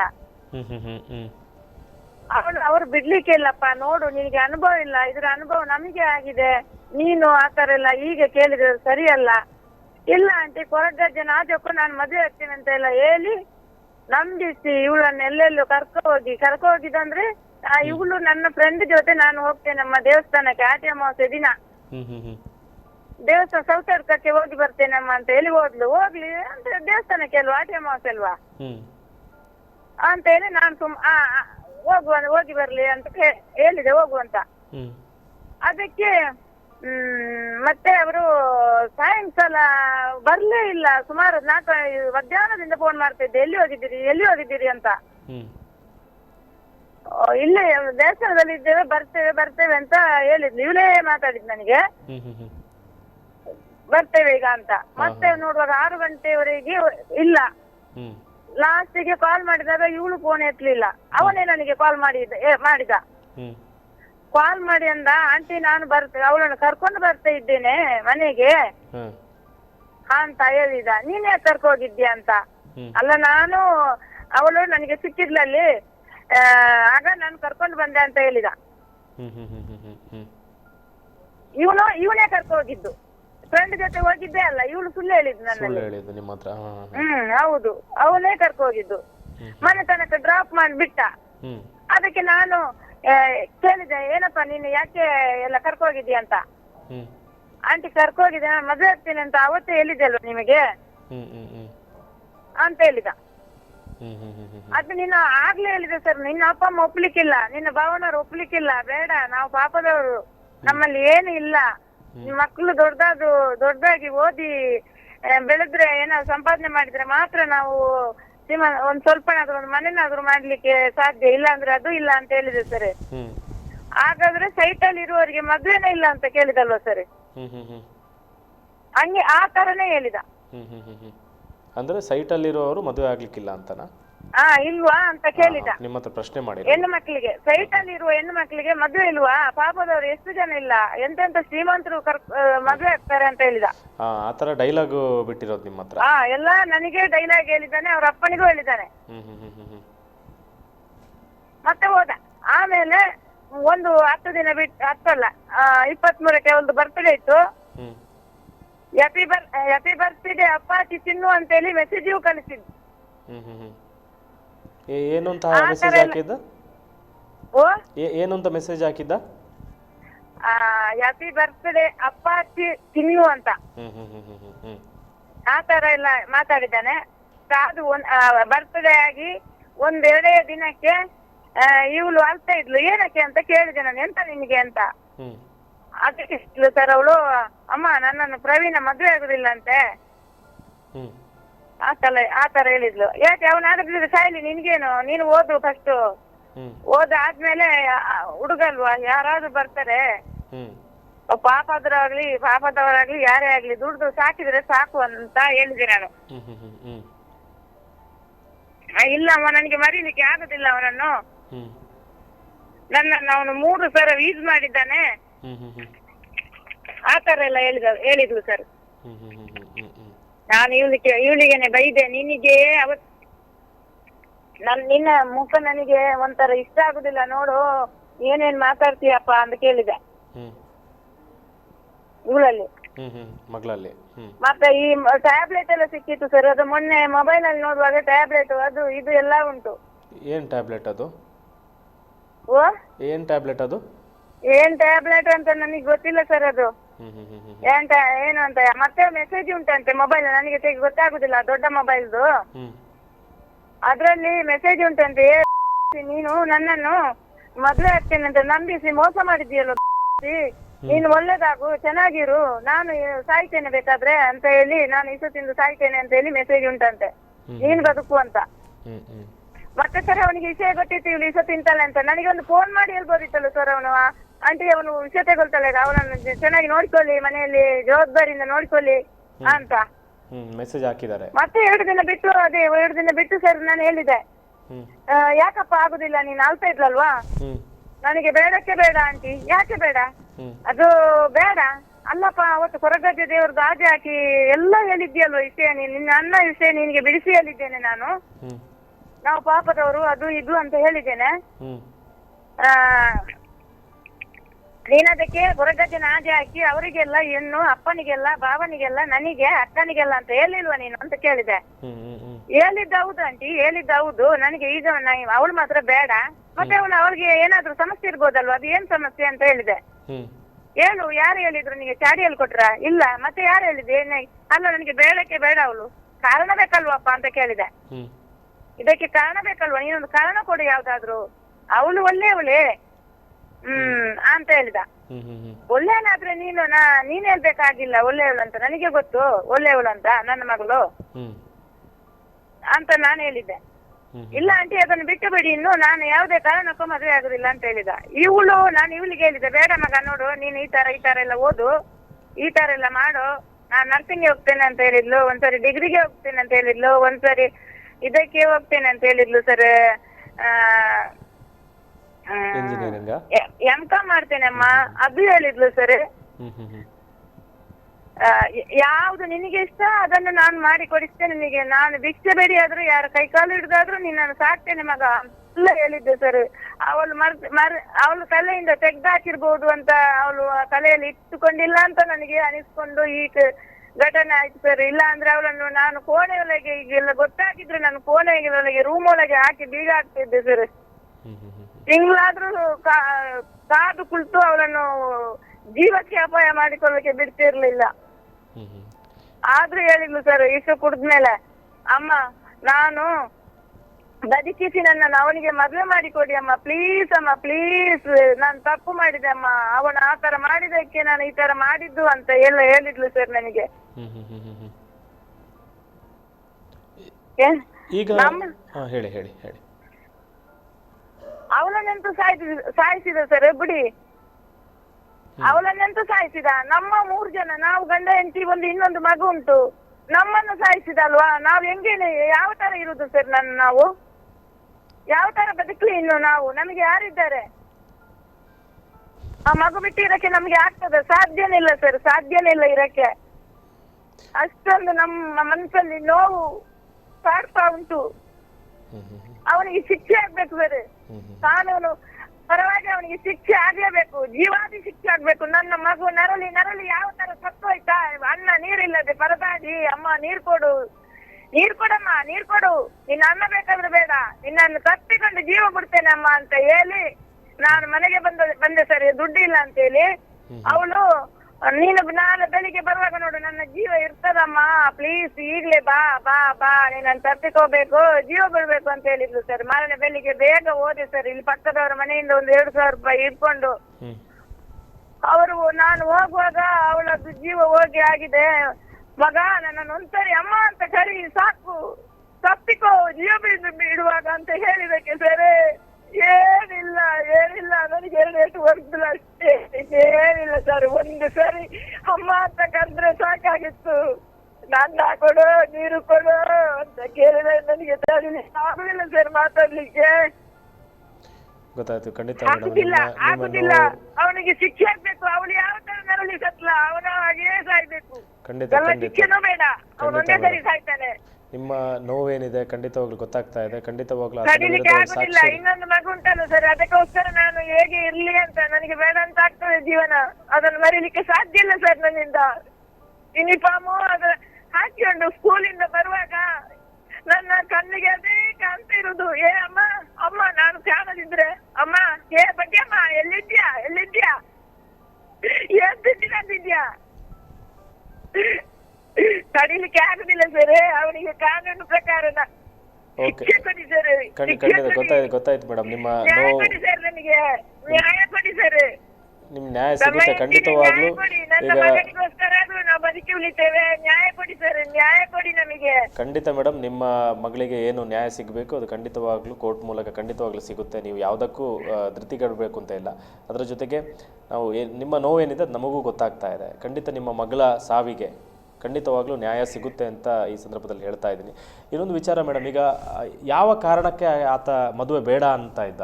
ಅವಳು ಅವ್ರು ಬಿಡ್ಲಿಕ್ಕೆ ಇಲ್ಲಪ್ಪ ನೋಡು ನಿನಗೆ ಅನುಭವ ಇಲ್ಲ ಇದ್ರ ಅನುಭವ ನಮಗೆ ಆಗಿದೆ. ನೀನು ಆತರ ತರ ಎಲ್ಲ ಈಗ ಕೇಳಿದ್ರೆ ಸರಿಯಲ್ಲ. ಇಲ್ಲ ಆಂಟಿ ಕೊರಗ ಜನ ನಾನ್ ನಾನು ಮದುವೆ ಆಗ್ತೀನಿ ಅಂತ ಎಲ್ಲ ಹೇಳಿ ನಂಬಿಸಿ ಇವಳನ್ನ ಎಲ್ಲೆಲ್ಲೂ ಕರ್ಕೊ ಹೋಗಿ ಕರ್ಕೊ ಹೋಗಿದಂದ್ರೆ ಆ ಇವಳು ನನ್ನ ಫ್ರೆಂಡ್ ಜೊತೆ ನಾನು ಹೋಗ್ತೇನೆ ನಮ್ಮ ದೇವಸ್ಥಾನಕ್ಕೆ ಆಟಿ ಅಮಾವಾಸ್ಯ ದಿನ. ದೇವಸ್ಥಾನ ಸೌತರ್ಕಕ್ಕೆ ಹೋಗಿ ಬರ್ತೇನಮ್ಮ ಅಂತ ಹೇಳಿ ಹೋದ್ಲು. ಹೋಗ್ಲಿ ಅಂದ್ರೆ ದೇವಸ್ಥಾನಕ್ಕೆ ಅಲ್ವಾ ಆಟಿ ಅಮಾವಾಸ್ಯ ಅಲ್ವಾ? ಅಂತ ಹೇಳಿ ನಾನು ಸುಮ್ ಹೋಗುವ ಹೋಗಿ ಬರ್ಲಿ ಅಂತ ಕೇ- ಹೇಳಿದೆ ಹೋಗುವಂತ ಹ್ಮ್. ಅದಕ್ಕೆ ಹ್ಮ್ ಮತ್ತೆ ಅವರು ಸಾಯಂಕಾಲ ಬರ್ಲೇ ಇಲ್ಲ. ಸುಮಾರು ನಾಲ್ಕು ಮಧ್ಯಾಹ್ನದಿಂದ ಫೋನ್ ಮಾಡ್ತಿದ್ದೆ. ಎಲ್ಲಿ ಹೋಗಿದ್ದೀರಿ ಎಲ್ಲಿ ಹೋಗಿದ್ದೀರಿ ಅಂತ. ಹ್ಮ್. ಆ, ಇಲ್ಲೇ ದೇವಸ್ಥಾನದಲ್ಲಿ ಇದ್ದೇವೆ ಬರ್ತೇವೆ ಬರ್ತೇವೆ ಅಂತ ಹೇಳಿದ್ಲು. ಇವಳೇ ಮಾತಾಡಿದ್ ನನಗೆ. ಹ್ಮ್ ಹ್ಮ್ ಹ್ಮ್. ಬರ್ತೇವೆ ಈಗ ಅಂತ. ಮತ್ತೆ ನೋಡುವಾಗ ಆರು ಗಂಟೆವರೆಗೆ ಇಲ್ಲ. ಹ್ಮ್. ಲಾಸ್ಟಿಗೆ ಕಾಲ್ ಮಾಡಿದಾಗ ಇವಳು ಫೋನ್ ಎತ್ತಲಿಲ್ಲ. ಅವನೇ ನನಗೆ ಕಾಲ್ ಮಾಡಿದ ಏ, ಮಾಡಿದ. ಹ್ಮ್. ಕಾಲ್ ಮಾಡಿ ಅಂದ ಆಂಟಿ ನಾನು ಬರ್ತೇನೆ ಅವಳನ್ನು ಕರ್ಕೊಂಡು ಬರ್ತಾ ಇದ್ದೇನೆ ಮನೆಗೆ. ಹಾಂ. ಅಂತ ಹೇಳಿದ. ನೀನ್ ಯಾಕೆ ಕರ್ಕೊ ಹೋಗಿದ್ಯಾ ಅಂತ? ಹ್ಮ್. ಅಲ್ಲ ನಾನು ಅವಳು ನನಗೆ ಸಿಕ್ಕಿದ್ಲಲ್ಲಿ ಆ, ಆಗ ನಾನು ಕರ್ಕೊಂಡು ಬಂದೆ ಅಂತ ಹೇಳಿದ. ಹ್ಮ್ ಹ್ಮ್ ಹ್ಮ್ ಹ್ಮ್ ಹ್ಮ್ ಹ್ಮ್. ಇವನು ಇವನೇ ಕರ್ಕೊ ಹೋಗಿದ್ದು ಫ್ರೆಂಡ್ ಜೊತೆ ಹೋಗಿದ್ದೆ ಅಲ್ಲ ಇವಳು ಸುಳ್ಳು ಹೇಳಿದ್ದು ಸುಳ್ಳು ನನ್ನಲ್ಲಿ. ಹೇಳಿದ್ದು ನಿಮ್ಮ ಹತ್ರ ಹಾಂ ಹಾಂ ಹ್ಮ್ ಹೌದು. ಅವನೇ ಕರ್ಕೊ ಹೋಗಿದ್ದು. ಮನೆ ತನಕ ಡ್ರಾಪ್ ಮಾಡಿ ಬಿಟ್ಟ ಹ್ಮ್. ಅದಕ್ಕೆ ನಾನು ಆ, ಕೇಳಿದೆ ಏನಪ್ಪ ನೀನು ಯಾಕೆ ಎಲ್ಲ ಕರ್ಕೊ ಹೋಗಿದ್ದೀಯ ಅಂತ. ಹ್ಮ್. ಆಂಟಿ ಕರ್ಕೊ ಹೋಗಿದ್ದೆ ನಾನು ಮದುವೆ ಆಗ್ತೀನಿ ಅಂತ ಅವತ್ತೇ ಹೇಳಿದ್ದೆ ಅಲ್ವಾ ನಿಮಗೆ? ಹ್ಮ್ ಹ್ಮ್ ಹ್ಮ್. ಅಂತ ಹೇಳಿದ. ಹ್ಮ್ ಹ್ಮ್ ಹ್ಮ್ ಹ್ಮ್ ಅದು ನಿನ್ನ ಆಗ್ಲೇ ಹೇಳಿದೆ ಸರ್ ನಿನ್ನ ಅಪ್ಪ ಅಮ್ಮ ಒಪ್ಲಿಕ್ಕಿಲ್ಲ ನಿನ್ನ ಭಾವನವ್ರು ಒಪ್ಲಿಕ್ಕಿಲ್ಲ ಬೇಡ ನಾವು ಪಾಪದವರು. ನಮ್ಮಲ್ಲಿ ಏನು ಇಲ್ಲ. ನಿಮ್ ಮಕ್ಳು ದೊಡ್ಡದಾದು ದೊಡ್ಡದಾಗಿ ಓದಿ ಆ, ಬೆಳೆದ್ರೆ ಏನಾದ್ರು ಸಂಪಾದನೆ ಮಾಡಿದ್ರೆ ಮಾತ್ರ ನಾವು ನಿಮ್ಮ ಒಂದ್ ಸ್ವಲ್ಪನಾದ್ರೂ ಒಂದು ಮನೆನಾದ್ರೂ ಮಾಡ್ಲಿಕ್ಕೆ ಸಾಧ್ಯ ಇಲ್ಲ ಅಂದ್ರೆ ಅದು ಇಲ್ಲ ಅಂತ ಹೇಳಿದೆ ಸರ್. ಹ್ಮ್. ಹಾಗಾದ್ರೆ ಸೈಟ್ ಅಲ್ಲಿ ಇರುವವರಿಗೆ ಮದ್ವೆನೇ ಇಲ್ಲ ಅಂತ ಕೇಳಿದಲ್ವಾ ಸರ್? ಹ್ಮ್ ಹ್ಮ್ ಹ್ಮ್. ಹಂಗೆ ಆ ತರನೇ ಹೇಳಿದ. ಹ್ಮ್ ಹ್ಮ್ ಹ್ಮ್ ಹ್ಮ್. ಅಂದರೆ ಸೈಟಲ್ಲಿರೋರು ಮದುವೆ ಆಗ್ಲಿಕ್ಕಿಲ್ಲ ಅಂತನಾ? ಆ ಇಲ್ವಾ ಅಂತ ಕೇಳಿದ. ನಿಮ್ಮ ಹತ್ರ ಪ್ರಶ್ನೆ ಮಾಡಿ ಹೆಣ್ಣು ಮಕ್ಕಳಿಗೆ ಸೈಟ್ ಅಲ್ಲಿ ಇರುವ ಹೆಣ್ಣು ಮಕ್ಕಳಿಗೆ ಮದುವೆ ಇಲ್ವಾ? ಪಾಪದವ್ರು ಎಷ್ಟು ಜನ ಇಲ್ಲ? ಎಂತೆಂತ ಶ್ರೀಮಂತರು ಕರ್ ಮದ್ವೆ ಆಗ್ತಾರೆ ಅಂತ ಹೇಳಿದ. ಆ ಆ ಥರ ಡೈಲಾಗು ಬಿಟ್ಟಿರೋದು ನಿಮ್ಮ ಹತ್ರ. ಆ ಎಲ್ಲ ನನಗೆ ಡೈಲಾಗ್ ಹೇಳಿದ್ದಾನೆ ಅವ್ರ ಅಪ್ಪನಿಗೂ ಹೇಳಿದ್ದಾನೆ. ಹ್ಮ್ ಹ್ಮ್ ಹ್ಮ್ ಹ್ಮ್ ಹ್ಮ್. ಮತ್ತೆ ಹೋದ. ಆಮೇಲೆ ಒಂದು ಹತ್ತು ದಿನ ಬಿಟ್ಟು ಹತ್ತಲ್ಲ ಇಪ್ಪತ್ತ್ ಮೂರಕ್ಕೆ ಒಂದು ಬರ್ತ್ಡೇ ಇತ್ತು. ಹ್ಮ್. ಹ್ಯಾಪಿ ಬರ್ ಹ್ಯಾಪಿ ಬರ್ತ್ಡೇ ಅಪ್ಪಾಚಿ ತಿನ್ನು ಅಂತೇಳಿ ಮೆಸೇಜ್ ಕಳಿಸಿದ್ದು. ಹ್ಮ್ ಹ್ಮ್ ಹ್ಮ್. ಏನು ಅಂತ ಮೆಸೇಜ್ ಹಾಕಿದ್ದ? ಓ? ಏ- ಏನು ಅಂತ ಮೆಸೇಜ್ ಹಾಕಿದ್ದ ಹ್ಯಾಪಿ ಬರ್ತ್ಡೇ ಅಪ್ಪಾಚಿ ತಿನ್ನು ಅಂತ. ಹ್ಮ್ ಹ್ಮ್ ಹ್ಮ್ ಹ್ಮ್ ಹ್ಮ್ ಹ್ಮ್. ಆ ತರ ಎಲ್ಲ ಮಾತಾಡಿದ್ದಾನೆ. ಅದು ಒಂದ್ ಬರ್ತ್ಡೇ ಆಗಿ ಒಂದೆರಡೇ ದಿನಕ್ಕೆ ಇವಳು ಅಳ್ತಾ ಇದ್ಲು. ಏನಕ್ಕೆ ಅಂತ ಕೇಳಿದೆ ನಾನು. ಎಂತ ನಿನಗೆ ಅಂತ? ಹ್ಮ್. ಅದಕ್ಕೆ ಸರ್ ಅವಳು ಅಮ್ಮ ನನ್ನನ್ನು ಪ್ರವೀಣ ಮದುವೆ ಆಗುದಿಲ್ಲ ಅಂತೆ. ಹ್ಮ್. ಆ ಆತರ ಹೇಳಿದ್ಲು. ಯಾಕೆ ಅವನಾದ್ರೆ ಸಾಯ್ಲಿ ನಿನ್ಗೇನು? ನೀನು ಓದು ಫಸ್ಟ್ ಹ್ಮ್. ಓದ ಆದ್ಮೇಲೆ ಆ, ಹುಡುಗಲ್ವಾ? ಯಾರಾದ್ರೂ ಬರ್ತಾರೆ. ಹ್ಮ್. ಪಾಪದವರಾಗ್ಲಿ ಪಾಪದವರಾಗ್ಲಿ ಯಾರೇ ಆಗ್ಲಿ ದುಡ್ದು ಸಾಕಿದ್ರೆ ಸಾಕು ಅಂತ ಹೇಳಿದೆ ನಾನು. ಹ್ಮ್ ಹ್ಮ್ ಹ್ಮ್ ಹ್ಮ್. ಆ, ಇಲ್ಲಮ್ಮ ನನ್ಗೆ ಮರೀಲಿಕ್ಕೆ ಆಗುದಿಲ್ಲ ಅವನನ್ನು. ಹ್ಮ್. ನನ್ನನ್ನು ಅವನು ಮೂರು ಸಲ ಯೂಸ್ ಮಾಡಿದ್ದಾನೆ. ಆತರ ಹ್ಮ್ ಹ್ಮ್. ಎಲ್ಲ ಹೇಳಿದ ಹೇಳಿದ್ಲು ಸರ್. ಹ್ಮ್ ಹ್ಮ್ ಹ್ಮ್ ಹ್ಮ್ ಹ್ಮ್ ಹ್ಮ್. ನಾನು ಇವಳಿಗೆ ಇವಳಿಗೆನೆ ಬೈದೆ ನಿನಗೆ ಅವತ್ ನನ್ ನಿನ್ನ ಮುಖ ನನಗೆ ಒಂಥರ ಇಷ್ಟ ಆಗುದಿಲ್ಲ ನೋಡು ಏನೇನ್ ಮಾತಾಡ್ತೀಯಪ್ಪ ಅಂತ ಕೇಳಿದೆ. ಹ್ಮ್. ಇವಳಲ್ಲಿ ಹ್ಮ್ ಹ್ಮ್ ಮಗಳಲ್ಲಿ. ಹ್ಮ್. ಮತ್ತೆ ಈ ಟ್ಯಾಬ್ಲೆಟ್ ಎಲ್ಲ ಸಿಕ್ಕಿತ್ತು ಸರ್ ಅದು ಮೊನ್ನೆ ಮೊಬೈಲ್ ಅಲ್ಲಿ ನೋಡುವಾಗ ಟ್ಯಾಬ್ಲೆಟ್ ಅದು ಇದು ಎಲ್ಲ ಉಂಟು. ಏನ್ ಟ್ಯಾಬ್ಲೆಟ್ ಅದು? ಓ? ಏನು ಟ್ಯಾಬ್ಲೆಟ್ ಅದು? ಏನ್ ಟ್ಯಾಬ್ಲೆಟ್ ಅಂತ ನನಗೆ ಗೊತ್ತಿಲ್ಲ ಸರ್ ಅದು. ಹ್ಮ್ ಏನು ಅಂತ ಮತ್ತೆ ಮೆಸೇಜ್ ಉಂಟಂತೆ ಮೊಬೈಲ್ ನನಗೆ ತೆಗಿ ಗೊತ್ತಾಗುದಿಲ್ಲ ದೊಡ್ಡ ಮೊಬೈಲ್ದು ಅದ್ರಲ್ಲಿ ಮೆಸೇಜ್ ಉಂಟಂತೆ ಏ ನೀನು ನನ್ನನ್ನು ಮದ್ವೆ ಆಗ್ತೇನೆ ಅಂತ ನಂಬಿಸಿ ಮೋಸ ಮಾಡಿದ್ಯಲ್ಲ ನೀನು ಒಳ್ಳೇದಾಗು ಚೆನ್ನಾಗಿರು ನಾನು ಸಾಯ್ತೇನೆ ಬೇಕಾದ್ರೆ ಅಂತ ಹೇಳಿ ನಾನು ಇಷ್ಟು ತಿಂದು ಸಾಯ್ತೇನೆ ಅಂತ ಹೇಳಿ ಮೆಸೇಜ್ ಉಂಟಂತೆ. ನೀನ್ ಬದುಕು ಅಂತ. ಮತ್ತೆ ಸರ್ ಅವನಿಗೆ ವಿಷಯ ಗೊತ್ತಿತ್ತು ಇವಳು ಇಷ್ಟು ತಿಂತಾಳೆ ಅಂತ. ನನಗೆ ಒಂದು ಫೋನ್ ಮಾಡಿ ಹೇಳ್ಬೋದಿತ್ತಲ್ಲ ಸರ್ ಅವನು ಆಂಟಿ ಅವನು ವಿಷಯ ತಗೊಳ್ತಾಳೆ ಅವನನ್ನು ಚೆನ್ನಾಗಿ ನೋಡ್ಕೊಳ್ಳಿ ಮನೆಯಲ್ಲಿ ಜವಾಬ್ದಾರಿಯಿಂದ ನೋಡ್ಕೊಳ್ಳಿ ಅಂತ. ಹ್ಮ್ ಮೆಸೇಜ್ ಹಾಕಿದ್ದಾರೆ. ಮತ್ತೆ ಎರಡು ದಿನ ಬಿಟ್ಟು ಅದೇ ಎರಡು ದಿನ ಬಿಟ್ಟು ಸರ್ ನಾನು ಹೇಳಿದೆ. ಹ್ಮ್. ಆ, ಯಾಕಪ್ಪ ಆಗುದಿಲ್ಲ ನೀನ್ ಆಗ್ತಾ ಇದ್ಲಲ್ವಾ? ಹ್ಮ್. ನನಗೆ ಬೇಡಕ್ಕೆ ಬೇಡ ಆಂಟಿ ಯಾಕೆ ಬೇಡ? ಹ್ಮ್. ಅದು ಬೇಡ. ಅಲ್ಲಪ್ಪ ಅವತ್ತು ಕೊರಗಜ್ಜೆ ದೇವ್ರದ್ದು ಆಜೆ ಹಾಕಿ ಎಲ್ಲ ಹೇಳಿದ್ಯಲ್ವ ವಿಷಯ ನೀನ್? ನಿನ್ನ ಅನ್ನ ವಿಷಯ ನಿನ್ಗೆ ಬಿಡಿಸಿ ಹೇಳಿದ್ದೇನೆ ನಾನು. ಹ್ಮ್. ನಾವು ಪಾಪದವರು ಅದು ಇದು ಅಂತ ಹೇಳಿದ್ದೇನೆ. ಹ್ಮ್. ಆ ನೀನದಕ್ಕೆ ಹೊರಗಡೆ ಆಜೆ ಹಾಕಿ ಅವರಿಗೆಲ್ಲ ಹೆಣ್ಣು ಅಪ್ಪನಿಗೆಲ್ಲ ಭಾವನಿಗೆಲ್ಲ ನನಗೆ ಅಕ್ಕನಿಗೆಲ್ಲ ಅಂತ ಹೇಳಿಲ್ವಾ ನೀನು ಅಂತ ಕೇಳಿದೆ. ಹೇಳಿದ್ದ ಹೌದು ಆಂಟಿ ಹೇಳಿದ್ದ ಹೌದು ನನಗೆ ಈಗ ಅವಳು ಮಾತ್ರ ಬೇಡ. ಮತ್ತೆ ಅವಳು ಅವಳಿಗೆ ಏನಾದ್ರೂ ಸಮಸ್ಯೆ ಇರ್ಬೋದಲ್ವಾ? ಅದು ಏನ್ ಸಮಸ್ಯೆ ಅಂತ ಹೇಳಿದೆ. ಹೇಳು ಯಾರು ಹೇಳಿದ್ರು ನಿಮಗೆ ಚಾಡಿಯಲ್ಲಿ ಕೊಟ್ರ? ಇಲ್ಲ. ಮತ್ತೆ ಯಾರು ಹೇಳಿದೆ ಏನೇ? ಅಲ್ಲ ನನಗೆ ಬೇಡಕ್ಕೆ ಬೇಡ ಅವಳು. ಕಾರಣ ಬೇಕಲ್ವಪ್ಪ ಅಂತ ಕೇಳಿದೆ. ಇದಕ್ಕೆ ಕಾರಣ ಬೇಕಲ್ವಾ? ನೀನೊಂದು ಕಾರಣ ಕೊಡು ಯಾವ್ದಾದ್ರು. ಅವಳು ಒಳ್ಳೆ ಒಳ್ಳೆಯವಳೇ. ಹ್ಮ್. ಅಂತ ಹೇಳಿದ. ಒಳ್ಳೆಯವನಾದ್ರೆ ನೀನು ನಾ ನೀನ್ ಹೇಳ್ಬೇಕಾಗಿಲ್ಲ ಒಳ್ಳೆಯವಳು ಅಂತ. ನನಗೆ ಗೊತ್ತು ಒಳ್ಳೆಯವಳು ಅಂತ ನನ್ನ ಮಗಳು. ಅಂತ ನಾನು ಹೇಳಿದ್ದೆ. ಇಲ್ಲ ಆಂಟಿ ಅದನ್ನು ಬಿಟ್ಟು ಬಿಡಿ. ಇನ್ನು ನಾನು ಯಾವ್ದೇ ಕಾರಣಕ್ಕೂ ಮದುವೆ ಆಗುದಿಲ್ಲ ಅಂತ ಹೇಳಿದ. ಇವಳು ನಾನು ಇವಳಿಗೆ ಹೇಳಿದೆ ಬೇಡ ಮಗ ನೋಡು ನೀನು ಈ ತರ ಈ ತರ ಎಲ್ಲ ಓದು. ಈ ತರ ಎಲ್ಲ ಮಾಡು. ನಾನು ನರ್ಸಿಂಗ್ಗೆ ಹೋಗ್ತೇನೆ ಅಂತ ಹೇಳಿದ್ಲು ಒಂದ್ಸರಿ ಡಿಗ್ರಿಗೆ ಹೋಗ್ತೇನೆ ಅಂತ ಹೇಳಿದ್ಲು ಒಂದ್ಸರಿ ಇದಕ್ಕೆ ಹೋಗ್ತೇನೆ ಅಂತ ಹೇಳಿದ್ಲು ಸರ್ ಇಂಜಿನಿಯರಿಂಗಾ ಎಂ ಕಾಮ್ ಮಾಡ್ತೇನೆ ಅಮ್ಮ ಅದು ಹೇಳಿದ್ಲು ಸರ್ ಯಾವ್ದು ನಿನಗೆ ಇಷ್ಟ ಅದನ್ನು ನಾನು ಮಾಡಿ ಕೊಡಿಸ್ತೇನೆ ನಿನಗೆ. ನಾನು ಭಿಕ್ಷೆ ಬೇಡಿ ಆದ್ರೂ ಯಾರು ಕೈ ಕಾಲು ಹಿಡಿದಾದ್ರೂ ನಿನ್ನನ್ನು ಸಾಕ್ತೇನೆ ಮಗ. ಎಲ್ಲ ಹೇಳಿದ್ದೆ ಸರ್ ಅವಳು ಮರ್ ಮರ್ ಅವಳು ತಲೆಯಿಂದ ತೆಗ್ದಾಕಿರ್ಬೋದು ಅಂತ ಅವಳು ತಲೆಯಲ್ಲಿ ಇಟ್ಟುಕೊಂಡಿಲ್ಲ ಅಂತ ನನಗೆ ಅನಿಸ್ಕೊಂಡು ಈ ಘಟನೆ ಆಯ್ತು ಸರ್ ಇಲ್ಲ ಅಂದ್ರೆ ಅವಳನ್ನು ನಾನು ಕೋಣೆ ಒಳಗೆ ಈಗೆಲ್ಲ ಗೊತ್ತಾಗಿದ್ರೆ ನಾನು ಕೋಣೆ ಒಳಗೆ ರೂಮ್ ಒಳಗೆ ಹಾಕಿ ಬೀಗ ಹಾಕ್ತಿದ್ದೆ ಸರ್ ತಿಂಗಳಾದ್ರೂ ಕಾದು ಕುಳಿತು ಅವಳನ್ನು ಜೀವಕ್ಕೆ ಅಪಾಯ ಮಾಡಿಕೊಳ್ಳಕ್ಕೆ ಬಿಡ್ತಿರ್ಲಿಲ್ಲ. ಆದ್ರೂ ಹೇಳಿದ್ಲು ಸರ್ ಇಷ್ಟು ಕುಡಿದ್ಮೇಲೆ ಅಮ್ಮ ನಾನು ಬದುಕಿಸಿ ನನ್ನ ಅವನಿಗೆ ಮದುವೆ ಮಾಡಿ ಕೊಡಿ ಅಮ್ಮ ಪ್ಲೀಸ್ ಅಮ್ಮ ಪ್ಲೀಸ್ ನಾನು ತಪ್ಪು ಮಾಡಿದೆ ಅಮ್ಮ ಅವನು ಆ ತರ ಮಾಡಿದಕ್ಕೆ ನಾನು ಈ ತರ ಮಾಡಿದ್ದು ಅಂತ ಎಲ್ಲ ಹೇಳಿದ್ಲು ಸರ್ ನನಗೆ. ಹೇಳಿ ಹೇಳಿ ಹೇಳಿ. ಅವಳನ್ನಂತೂ ಸಾಯಿಸಿದ ಸಾಯಿಸಿದ ಸರ್ ಬಿಡಿ. ಅವಳನ್ನಂತೂ ಸಾಯಿಸಿದ? ನಮ್ಮ ಮೂರ್ ಜನ ನಾವು ಗಂಡ ಹೆಂಡತಿ ಒಂದು ಇನ್ನೊಂದು ಮಗು ಉಂಟು. ನಮ್ಮನ್ನು ಸಾಯಿಸಿದ ಅಲ್ವಾ ನಾವ್ ಹೆಂಗೆ ಯಾವ ತರ ಇರುದು ಸರ್ ನನ್ನ ನಾವು? ಯಾವ ತರ ಬದುಕಲಿ ಇನ್ನು ನಾವು? ನಮಗೆ ಯಾರಿದ್ದಾರೆ? ಆ ಮಗು ಬಿಟ್ಟಿರಕ್ಕೆ ನಮ್ಗೆ ಆಗ್ತದೆ? ಸಾಧ್ಯನೇ ಇಲ್ಲ ಸರ್ ಸಾಧ್ಯನೇ ಇಲ್ಲ ಇರಕ್ಕೆ. ಅಷ್ಟೊಂದು ನಮ್ಮ ಮನಸ್ಸಲ್ಲಿ ನೋವು ಕಾಡ್ತಾ ಉಂಟು. ಅವನಿಗೆ ಶಿಕ್ಷೆ ಆಗ್ಬೇಕು ಬೇರೆ. ಕಾನೂನು ಪರವಾಗಿ ಅವನಿಗೆ ಶಿಕ್ಷೆ ಆಗ್ಲೇಬೇಕು. ಜೀವಾದಿ ಶಿಕ್ಷೆ ಆಗ್ಬೇಕು. ನನ್ನ ಮಗು ನರಳಿ ನರಳಿ ಯಾವ ತರ ಸತ್ತೋಯ್ತಾ ಅಣ್ಣ ನೀರಿಲ್ಲದೆ ಪರದಾಡಿ ಅಮ್ಮ ನೀರ್ ಕೊಡು. ನೀರ್ ಕೊಡಮ್ಮ ನೀರ್ ಕೊಡು. ನಿನ್ನ ಅನ್ನ ಬೇಕಾದ್ರೆ ಬೇಡ. ನಿನ್ನನ್ನು ಕತ್ತಿಕೊಂಡು ಜೀವ ಬಿಡ್ತೇನೆ ಅಮ್ಮ ಅಂತ ಹೇಳಿ ನಾನು ಮನೆಗೆ ಬಂದ ಬಂದೆ ಸರಿ. ದುಡ್ಡಿಲ್ಲ ಅಂತ ಹೇಳಿ ಅವಳು ನೀನು ನಾನು ಬೆಳಿಗ್ಗೆ ಬರುವಾಗ ನೋಡು ನನ್ನ ಜೀವ ಇರ್ತದಮ್ಮ. ಪ್ಲೀಸ್ ಈಗ್ಲೇ ಬಾ ಬಾ ಬಾ. ನೀನನ್ನು ತಪ್ಪಿಕೋಬೇಕು ಜೀವ ಬಿಡ್ಬೇಕು ಅಂತ ಹೇಳಿದ್ರು ಸರ್ ಮಾರನೇ ಬೆಳಿಗ್ಗೆ ಬೇಗ ಹೋದೆ ಸರ್ ಇಲ್ಲಿ ಪಕ್ಕದವ್ರ ಮನೆಯಿಂದ ಒಂದು ಎರಡು ಸಾವಿರ ರೂಪಾಯಿ ಇಟ್ಕೊಂಡು ಅವರು ನಾನು ಹೋಗುವಾಗ ಅವಳದ್ದು ಜೀವ ಹೋಗಿ ಆಗಿದೆ. ಮಗ ನನ್ನನ್ನು ಒಂದ್ಸರಿ ಅಮ್ಮ ಅಂತ ಕರಿ ಸಾಕು. ತಪ್ಪಿಕೋ ಜೀವ ಬಿಡು ಬಿಡುವಾಗ ಅಂತ ಹೇಳಿದಕ್ಕೆ ಸರ್ ಏನಿಲ್ಲ ಏನಿಲ್ಲ ನನಗೆ ಎರಡು ಎಷ್ಟು ವರ್ಗದಲ್ಲ ಅಷ್ಟೇ. ಏನಿಲ್ಲ ಸರ್ ಒಂದು ಸರಿ ಅಮ್ಮ ಅಂತ ಕರೆದ್ರೆ ಸಾಕಾಗಿತ್ತು. ನನ್ನ ಕೊಡು ನೀರು ಕೊಡು ಅಂತ ಕೇಳಿದ್ರೆ ನನಗೆ ತಡಿಲಿಕ್ಕೆ ಆಗುದಿಲ್ಲ ಸರ್ ಮಾತಾಡ್ಲಿಕ್ಕೆ. ಗೊತ್ತಾಯ್ತು ಖಂಡಿತ ಆಗುದಿಲ್ಲ ಆಗುದಿಲ್ಲ. ಅವನಿಗೆ ಶಿಕ್ಷೆ ಆಗ್ಬೇಕು ಅವಳು ಯಾವ ತರ ನರಳಿ ಸತ್ಲ? ಅವನ ಹಾಗೇ ಸಾಯ್ಬೇಕು. ಖಂಡಿತ ಶಿಕ್ಷೆನೂ ಬೇಡ. ಅವನು ಒಂದೇ ಸರಿ ಸಾಯ್ತಾನೆ. ನಿಮ್ಮ ನೋವೇನಿದೆ? ಖಂಡಿತವಾಗ್ಲೂ ಗೊತ್ತಾಗ್ತಾ ಇದೆ. ಖಂಡಿತವಾಗ್ಲೂ ಅದರ ವಿರುದ್ಧ ಒಂದು ಆಗುದಿಲ್ಲ. ಸಾಕ್ಷಿ ಇನ್ನೊಂದು ಮಗು ಉಂಟಲ್ಲ ಸರ್ ಅದಕ್ಕೋಸ್ಕರ ನಾನು ಹೇಗೆ ಇರ್ಲಿ ಅಂತ ನನಗೆ ಬೇಡ ಅಂತ ಆಗ್ತದೆ ಜೀವನ. ಅದನ್ನು ಮರೀಲಿಕ್ಕೆ ಸಾಧ್ಯ ಇಲ್ಲ ಸರ್ ನನ್ನಿಂದ. ಯೂನಿಫಾರ್ಮು ಅದ ಹಾಕಿಕೊಂಡು ಸ್ಕೂಲಿಂದ ಬರುವಾಗ ನನ್ನ ಕಣ್ಣಿಗೆ ಅದೇ ಕಾಣ್ತಾ ಇರುದು ಏ ಅಮ್ಮ ಅಮ್ಮ ನಾನು ಕಾಣದಿದ್ರೆ ಅಮ್ಮ ಏ ಬಗ್ಗೆಮ್ಮ ಎಲ್ಲಿದ್ಯಾ ಎಲ್ಲಿದ್ಯಾ ಏನ್ ತಿಂಡಿ ತಂದಿದ್ಯಾ ತಡಿಲಿಕ್ಕೆ ಆಗುದಿಲ್ಲ ಸರ್. ಅವನಿಗೆ ಕಾನೂನು ಪ್ರಕಾರ ಓಕೆ ಶಿಕ್ಷೆ ಕೊಡಿ ಸರ್. ಖಂಡಿತ ಖಂಡಿತ ಗೊತ್ತಾಯ್ತು ಗೊತ್ತಾಯ್ತು ಮೇಡಮ್. ನಿಮ್ಮ ನ್ಯಾಯ ನೋವು ಕೊಡಿ ಸರ್ ನನಗೆ. ನ್ಯಾಯ ಕೊಡಿ ಸರ್. ನಿಮ್ಮ ನ್ಯಾಯ ನಮ್ಮ ಸಿಗುತ್ತೆ ಹೆಂಡತಿಗೆ ಖಂಡಿತವಾಗ್ಲೂ. ಕೊಡಿ. ನನ್ನ ಈಗ ಮಗನಿಗೋಸ್ಕರ ಆದ್ರೂ ನಾವು ಬದುಕಿ ಉಳಿತೇವೆ. ನ್ಯಾಯ ಕೊಡಿ ಸರ್. ನ್ಯಾಯ ಕೊಡಿ ನಮಗೆ. ಖಂಡಿತ ಮೇಡಮ್ ನಿಮ್ಮ ಮಗಳಿಗೆ ಏನು ನ್ಯಾಯ ಸಿಗಬೇಕು ಅದು ಖಂಡಿತವಾಗ್ಲೂ ಕೋರ್ಟ್ ಮೂಲಕ ಖಂಡಿತವಾಗ್ಲೂ ಸಿಗುತ್ತೆ. ನೀವು ಯಾವ್ದಕ್ಕೂ ಆ, ಧೃತಿಗೆಡಬೇಕು ಅಂತ ಇಲ್ಲ. ಅದರ ಜೊತೆಗೆ ನಾವು ಏನ್ ನಿಮ್ಮ ನೋವೇನಿದೆ ಅದು ನಮಗೂ ಗೊತ್ತಾಗ್ತಾ ಇದೆ. ಖಂಡಿತ ನಿಮ್ಮ ಮಗಳ ಸಾವಿಗೆ ಖಂಡಿತವಾಗ್ಲೂ ನ್ಯಾಯ ಸಿಗುತ್ತೆ ಅಂತ ಈ ಸಂದರ್ಭದಲ್ಲಿ ಹೇಳ್ತಾ ಇದ್ದೀನಿ. ಇನ್ನೊಂದು ವಿಚಾರ ಮೇಡಮ್ ಈಗ ಯಾವ ಕಾರಣಕ್ಕೆ ಆತ ಮದುವೆ ಬೇಡ ಅಂತ ಇದ್ದ?